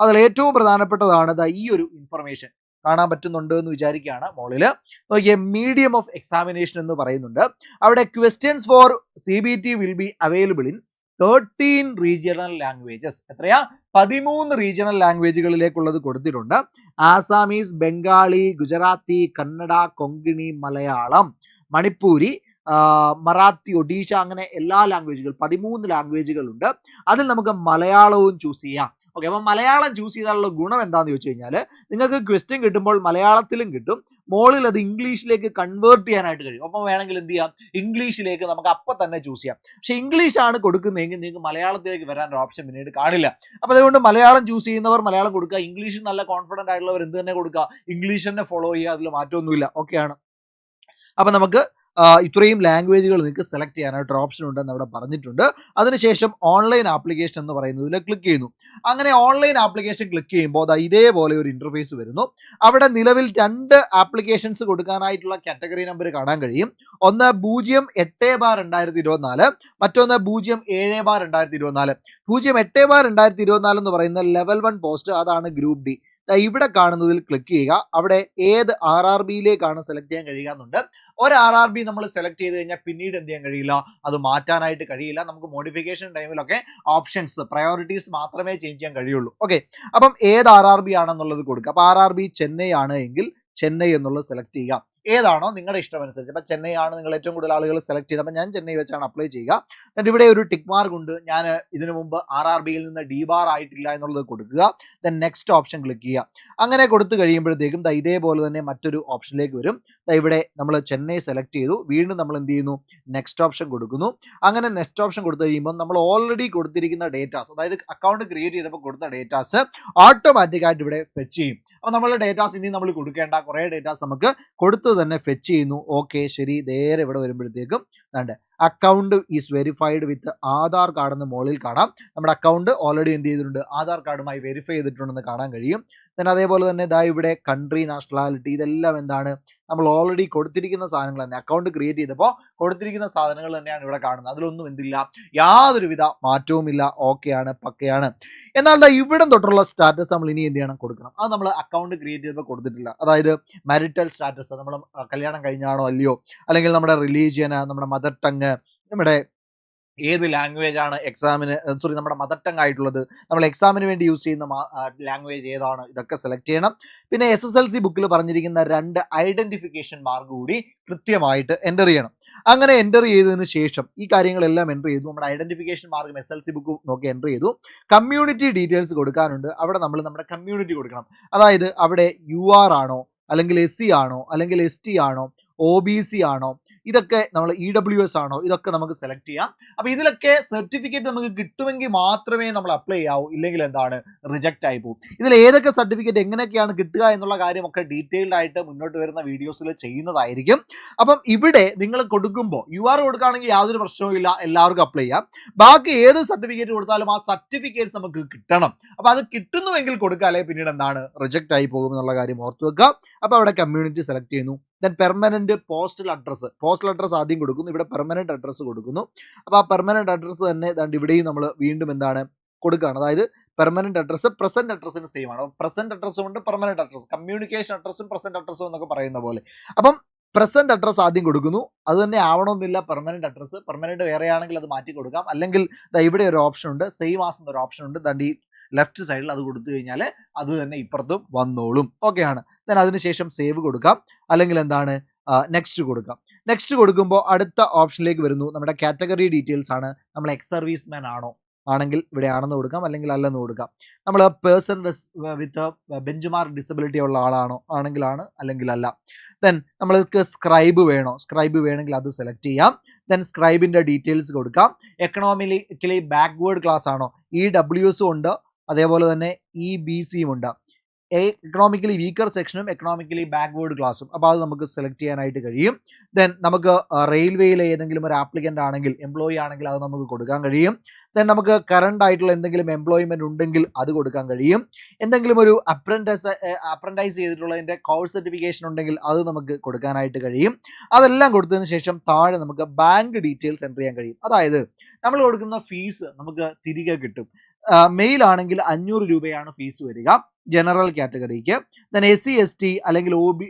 അതിൽ ഏറ്റവും പ്രധാനപ്പെട്ടതാണ് ഈ ഒരു ഇൻഫർമേഷൻ കാണാൻ പറ്റുന്നുണ്ട് എന്ന് വിചാരിക്കുകയാണ് മോളിൽ. നോക്കിയ മീഡിയം ഓഫ് എക്സാമിനേഷൻ എന്ന് പറയുന്നുണ്ട്. അവിടെ questions for C B T will be available in thirteen regional languages എത്രയാ? പതിമൂന്ന് റീജിയണൽ ലാംഗ്വേജുകളിലേക്കുള്ളത് കൊടുത്തിട്ടുണ്ട്. ആസാമീസ് ബംഗാളി ഗുജറാത്തി കന്നഡ കൊങ്കിണി മലയാളം മണിപ്പൂരി മറാത്തി ഒഡീഷ അങ്ങനെ എല്ലാ ലാംഗ്വേജുകൾ പതിമൂന്ന് ലാംഗ്വേജുകളുണ്ട് അതിൽ നമുക്ക് മലയാളവും ചൂസ് ചെയ്യാം. ഓക്കെ അപ്പം മലയാളം ചൂസ് ചെയ്താലുള്ള ഗുണം എന്താണെന്ന് ചോദിച്ചു കഴിഞ്ഞാൽ നിങ്ങൾക്ക് ക്വസ്റ്റ്യൻ കിട്ടുമ്പോൾ മലയാളത്തിലും കിട്ടും. മോളിൽ അത് ഇംഗ്ലീഷിലേക്ക് കൺവേർട്ട് ചെയ്യാനായിട്ട് കഴിയും. അപ്പം വേണമെങ്കിൽ എന്ത് ചെയ്യാം? ഇംഗ്ലീഷിലേക്ക് നമുക്ക് അപ്പം തന്നെ ചൂസ് ചെയ്യാം. പക്ഷെ ഇംഗ്ലീഷാണ് കൊടുക്കുന്നതെങ്കിൽ നിങ്ങൾക്ക് മലയാളത്തിലേക്ക് വരാൻ ഒരു ഓപ്ഷൻ പിന്നീട് കാണില്ല. അപ്പം അതുകൊണ്ട് മലയാളം ചൂസ് ചെയ്യുന്നവർ മലയാളം കൊടുക്കുക. ഇംഗ്ലീഷിൽ നല്ല കോൺഫിഡന്റ് ആയിട്ടുള്ളവർ എന്ത് തന്നെ കൊടുക്കുക? ഇംഗ്ലീഷ് തന്നെ ഫോളോ ചെയ്യുക. അതിൽ മാറ്റമൊന്നുമില്ല. ഓക്കെയാണ് അപ്പം നമുക്ക് ഇത്രയും ലാംഗ്വേജുകൾ നിങ്ങൾക്ക് സെലക്ട് ചെയ്യാനായിട്ട് ഒരു ഓപ്ഷൻ ഉണ്ടെന്ന് അവിടെ പറഞ്ഞിട്ടുണ്ട്. അതിനുശേഷം ഓൺലൈൻ ആപ്ലിക്കേഷൻ എന്ന് പറയുന്നതിൽ ക്ലിക്ക് ചെയ്യുന്നു. അങ്ങനെ ഓൺലൈൻ ആപ്ലിക്കേഷൻ ക്ലിക്ക് ചെയ്യുമ്പോൾ അത് ഇതേപോലെ ഒരു ഇന്റർഫേസ് വരുന്നു. അവിടെ നിലവിൽ രണ്ട് ആപ്ലിക്കേഷൻസ് കൊടുക്കാനായിട്ടുള്ള കാറ്റഗറി നമ്പർ കാണാൻ കഴിയും. ഒന്ന് പൂജ്യം എട്ട് ബാർ രണ്ടായിരത്തി ഇരുപത്തിനാല് മറ്റൊന്ന് പൂജ്യം ഏഴ് ബാർ രണ്ടായിരത്തി ഇരുപത്തിനാല് പൂജ്യം എട്ട് ബാർ രണ്ടായിരത്തി ഇരുപത്തിനാല് എന്ന് പറയുന്ന ലെവൽ വൺ പോസ്റ്റ് അതാണ് ഗ്രൂപ്പ് ഡി ഇവിടെ കാണുന്നതിൽ ക്ലിക്ക് ചെയ്യുക. അവിടെ ഏത് ആർ ആർ ബിയിലേക്കാണ് സെലക്ട് ചെയ്യാൻ കഴിയുകന്നുണ്ട്. ഒരു ആർ ആർ ബി നമ്മൾ സെലക്ട് ചെയ്ത് കഴിഞ്ഞാൽ പിന്നീട് എന്ത് ചെയ്യാൻ കഴിയില്ല? അത് മാറ്റാനായിട്ട് കഴിയില്ല. നമുക്ക് മോഡിഫിക്കേഷൻ ടൈമിലൊക്കെ ഓപ്ഷൻസ് പ്രയോറിറ്റീസ് മാത്രമേ ചേഞ്ച് ചെയ്യാൻ കഴിയുള്ളൂ. ഓക്കെ അപ്പം ഏത് ആർ ആർ ബി ആണെന്നുള്ളത് കൊടുക്കുക. അപ്പോൾ ആർ ആർ ബി ചെന്നൈ ആണ് എങ്കിൽ ചെന്നൈ എന്നുള്ളത് സെലക്ട് ചെയ്യുക. ഏതാണോ നിങ്ങളുടെ ഇഷ്ടമനുസരിച്ച്. അപ്പം ചെന്നൈ ആണ് നിങ്ങൾ ഏറ്റവും കൂടുതൽ ആളുകൾ സെലക്ട് ചെയ്തത്. അപ്പം ഞാൻ ചെന്നൈ വെച്ചാണ് അപ്ലൈ ചെയ്യുക. എന്നിട്ട് ഇവിടെ ഒരു ടിക്ക് മാർക്ക് ഉണ്ട്. ഞാൻ ഇതിനു മുമ്പ് ആർ ആർ ബിയിൽ നിന്ന് ഡി ബാർ ആയിട്ടില്ല എന്നുള്ളത് കൊടുക്കുക. ദെൻ നെക്സ്റ്റ് ഓപ്ഷൻ ക്ലിക്ക് ചെയ്യുക. അങ്ങനെ കൊടുത്തു കഴിയുമ്പോഴത്തേക്കും ഇതേപോലെ തന്നെ മറ്റൊരു ഓപ്ഷനിലേക്ക് വരും. ഇവിടെ നമ്മൾ ചെന്നൈ സെലക്ട് ചെയ്തു. വീണ്ടും നമ്മൾ എന്ത് ചെയ്യുന്നു? നെക്സ്റ്റ് ഓപ്ഷൻ കൊടുക്കുന്നു. അങ്ങനെ നെക്സ്റ്റ് ഓപ്ഷൻ കൊടുത്തു കഴിയുമ്പോൾ നമ്മൾ ഓൾറെഡി കൊടുത്തിരിക്കുന്ന ഡേറ്റാസ് അതായത് അക്കൗണ്ട് ക്രിയേറ്റ് ചെയ്തപ്പോൾ കൊടുത്ത ഡേറ്റാസ് ഓട്ടോമാറ്റിക്കായിട്ട് ഇവിടെ ഫെച്ച് ചെയ്യും. അപ്പോൾ നമ്മൾ ഡേറ്റാസ് ഇനി നമ്മൾ കൊടുക്കേണ്ട കുറേ ഡേറ്റാസ് നമുക്ക് കൊടുത്ത് തന്നെ ഫെച്ച് ചെയ്യുന്നു. ഓക്കെ ശരി. നേരെ ഇവിടെ വരുമ്പോഴത്തേക്കും വേണ്ട account is verified with Aadhaar card എന്ന് മുകളിൽ കാണാം. നമ്മുടെ അക്കൗണ്ട് ഓൾറെഡി എന്ത് ചെയ്തിട്ടുണ്ട്? ആധാർ കാർഡുമായി വെരിഫൈ ചെയ്തിട്ടുണ്ടെന്ന് കാണാൻ കഴിയും. ദൻ അതേപോലെ തന്നെ ഇതാ ഇവിടെ കൺട്രി നാഷണാലിറ്റി ഇതെല്ലാം എന്താണ്? നമ്മൾ ഓൾറെഡി കൊടുത്തിരിക്കുന്ന സാധനങ്ങൾ തന്നെ അക്കൗണ്ട് ക്രിയേറ്റ് ചെയ്തപ്പോൾ കൊടുത്തിരിക്കുന്ന സാധനങ്ങൾ തന്നെയാണ് ഇവിടെ കാണുന്നത്. അതിലൊന്നും എന്തില്ല. യാതൊരുവിധ മാറ്റവുമില്ല. ഓക്കെയാണ് പക്കയാണ്. എന്നാൽ ഇവിടം തൊട്ടുള്ള സ്റ്റാറ്റസ് നമ്മൾ ഇനി എന്ത് ചെയ്യണം? കൊടുക്കണം. അത് നമ്മൾ അക്കൗണ്ട് ക്രിയേറ്റ് ചെയ്തപ്പോൾ കൊടുത്തിട്ടില്ല. അതായത് മാരിറ്റൽ സ്റ്റാറ്റസ് നമ്മൾ കല്യാണം കഴിഞ്ഞാണോ അല്ലയോ? അല്ലെങ്കിൽ നമ്മുടെ റിലീജിയന് നമ്മുടെ മദർ ടങ് നമ്മുടെ ഏത് ലാംഗ്വേജ് ആണ് എക്സാമിന് സോറി നമ്മുടെ മദർ ടങ് ആയിട്ടുള്ളത്. നമ്മൾ എക്സാമിന് വേണ്ടി യൂസ് ചെയ്യുന്ന ലാംഗ്വേജ് ഏതാണ്? ഇതൊക്കെ സെലക്ട് ചെയ്യണം. പിന്നെ എസ് എസ് എൽ സി ബുക്കിൽ പറഞ്ഞിരിക്കുന്ന രണ്ട് ഐഡന്റിഫിക്കേഷൻ മാർക്ക് കൂടി കൃത്യമായിട്ട് എന്റർ ചെയ്യണം. അങ്ങനെ എന്റർ ചെയ്തതിന് ശേഷം ഈ കാര്യങ്ങളെല്ലാം എന്റർ ചെയ്തു. നമ്മുടെ ഐഡന്റിഫിക്കേഷൻ മാർക്കും എസ് എൽ സി ബുക്ക് നോക്കി എന്റർ ചെയ്തു. കമ്മ്യൂണിറ്റി ഡീറ്റെയിൽസ് കൊടുക്കാനുണ്ട്. അവിടെ നമ്മൾ നമ്മുടെ കമ്മ്യൂണിറ്റി കൊടുക്കണം. അതായത് അവിടെ യു ആർ ആണോ അല്ലെങ്കിൽ എസ് സി ആണോ അല്ലെങ്കിൽ എസ് ടി ആണോ ഒ ബി സി ആണോ ഇതൊക്കെ നമ്മൾ ഇ ഡബ്ല്യു എസ് ആണോ? ഇതൊക്കെ നമുക്ക് സെലക്ട് ചെയ്യാം. അപ്പൊ ഇതിലൊക്കെ സർട്ടിഫിക്കറ്റ് നമുക്ക് കിട്ടുമെങ്കിൽ മാത്രമേ നമ്മൾ അപ്ലൈ ചെയ്യാവൂ. ഇല്ലെങ്കിൽ എന്താണ്? റിജക്റ്റ് ആയി പോകും ഇതിൽ ഏതൊക്കെ സർട്ടിഫിക്കറ്റ് എങ്ങനെയൊക്കെയാണ് കിട്ടുക എന്നുള്ള കാര്യമൊക്കെ ഡീറ്റെയിൽഡ് ആയിട്ട് മുന്നോട്ട് വരുന്ന വീഡിയോസിൽ ചെയ്യുന്നതായിരിക്കും. അപ്പം ഇവിടെ നിങ്ങൾ കൊടുക്കുമ്പോൾ യു ആർ കൊടുക്കുകയാണെങ്കിൽ യാതൊരു പ്രശ്നവും ഇല്ല. എല്ലാവർക്കും അപ്ലൈ ചെയ്യാം. ബാക്കി ഏത് സർട്ടിഫിക്കറ്റ് കൊടുത്താലും ആ സർട്ടിഫിക്കറ്റ് നമുക്ക് കിട്ടണം. അപ്പൊ അത് കിട്ടുന്നുവെങ്കിൽ കൊടുക്കാല്ലേ പിന്നീട് എന്താണ്? റിജക്റ്റ് ആയി പോകും എന്നുള്ള കാര്യം ഓർത്ത് വെക്കുക. അപ്പൊ അവിടെ കമ്മ്യൂണിറ്റി സെലക്ട് ചെയ്യുന്നു. Then permanent postal address postal address ആദ്യം കൊടുക്കുന്നു. ഇവിടെ പെർമനന്റ് അഡ്രസ്സ് കൊടുക്കുന്നു. അപ്പോൾ ആ പെർമനന്റ് അഡ്രസ്സ് തന്നെ ദാണ്ട് ഇവിടെയും നമ്മൾ വീണ്ടും എന്താണ് കൊടുക്കുകയാണ്. അതായത് പെർമനന്റ് അഡ്രസ്സ് പ്രസന്റ് അഡ്രസ്സിന് സെയിം ആണ്. പ്രസന്റ് അഡ്രസ്സും ഉണ്ട് പെർമനന്റ് അഡ്രസ്സ് കമ്മ്യൂണിക്കേഷൻ അഡ്രസ്സും പ്രസന്റ് അഡ്രസ്സും എന്നൊക്കെ പറയുന്ന പോലെ. അപ്പം പ്രസന്റ് അഡ്രസ്സ് ആദ്യം കൊടുക്കുന്നു. അത് തന്നെ ആവണമെന്നില്ല. പെർമനന്റ് അഡ്രസ്സ് പെർമനന്റ് വേറെ ആണെങ്കിൽ അത് മാറ്റി കൊടുക്കാം. അല്ലെങ്കിൽ ഇവിടെ ഒരു ഓപ്ഷൻ ഉണ്ട്. സെയിം ആസ് എന്നൊരു ഓപ്ഷൻ ഉണ്ട്. ദാണ്ട് ഈ ലെഫ്റ്റ് സൈഡിൽ അത് കൊടുത്തു കഴിഞ്ഞാൽ അത് തന്നെ ഇപ്പുറത്തും വന്നോളും. ഓക്കെയാണ് ദെൻ അതിനുശേഷം സേവ് കൊടുക്കാം. അല്ലെങ്കിൽ എന്താണ്? നെക്സ്റ്റ് കൊടുക്കാം. നെക്സ്റ്റ് കൊടുക്കുമ്പോൾ അടുത്ത ഓപ്ഷനിലേക്ക് വരുന്നു. നമ്മുടെ കാറ്റഗറി ഡീറ്റെയിൽസ് ആണ്. നമ്മൾ എക്സ് സർവീസ് മാൻ ആണോ? ആണെങ്കിൽ ഇവിടെ ആണെന്ന് കൊടുക്കാം. അല്ലെങ്കിൽ അല്ലെന്ന് കൊടുക്കാം. നമ്മൾ person with bench mark disability ഉള്ള ആളാണോ? ആണെങ്കിലാണ്. അല്ലെങ്കിൽ അല്ല. ദെൻ നമ്മൾക്ക് സ്ക്രൈബ് വേണോ? സ്ക്രൈബ് വേണമെങ്കിൽ അത് സെലക്ട് ചെയ്യാം. ദെൻ സ്ക്രൈബിന്റെ ഡീറ്റെയിൽസ് കൊടുക്കാം. എക്കണോമിക്കലി ബാക്ക്വേർഡ് ക്ലാസ് ആണോ? ഇ ഡബ്ല്യു എസും ഉണ്ട്. അതേപോലെ തന്നെ ഇ ബി സിയും ഉണ്ട്. എക്കണോമിക്കലി വീക്കർ സെക്ഷനും എക്കണോമിക്കലി ബാക്ക്വേർഡ് ക്ലാസ്സും അപ്പോൾ അത് നമുക്ക് സെലക്ട് ചെയ്യാനായിട്ട് കഴിയും. ദെൻ നമുക്ക് റെയിൽവേയിലെ ഏതെങ്കിലും ഒരു ആപ്ലിക്കന്റ് ആണെങ്കിൽ എംപ്ലോയി ആണെങ്കിൽ അത് നമുക്ക് കൊടുക്കാൻ കഴിയും. ദെൻ നമുക്ക് കറണ്ട് ആയിട്ടുള്ള എന്തെങ്കിലും എംപ്ലോയ്മെന്റ് ഉണ്ടെങ്കിൽ അത് കൊടുക്കാൻ കഴിയും. എന്തെങ്കിലും ഒരു അപ്രന്റൈസ് അപ്രന്റൈസ് ചെയ്തിട്ടുള്ളതിന്റെ കോഴ്സ് സർട്ടിഫിക്കേഷൻ ഉണ്ടെങ്കിൽ അത് നമുക്ക് കൊടുക്കാനായിട്ട് കഴിയും. അതെല്ലാം കൊടുത്തതിന് ശേഷം താഴെ നമുക്ക് ബാങ്ക് ഡീറ്റെയിൽസ് എന്റർ ചെയ്യാൻ കഴിയും. അതായത് നമ്മൾ കൊടുക്കുന്ന ഫീസ് നമുക്ക് തിരികെ കിട്ടും. മെയിൽ ആണെങ്കിൽ അഞ്ഞൂറ് രൂപയാണ് ഫീസ് വരിക. General കാറ്റഗറിക്ക് then S C S T അല്ലെങ്കിൽ ഒ ബി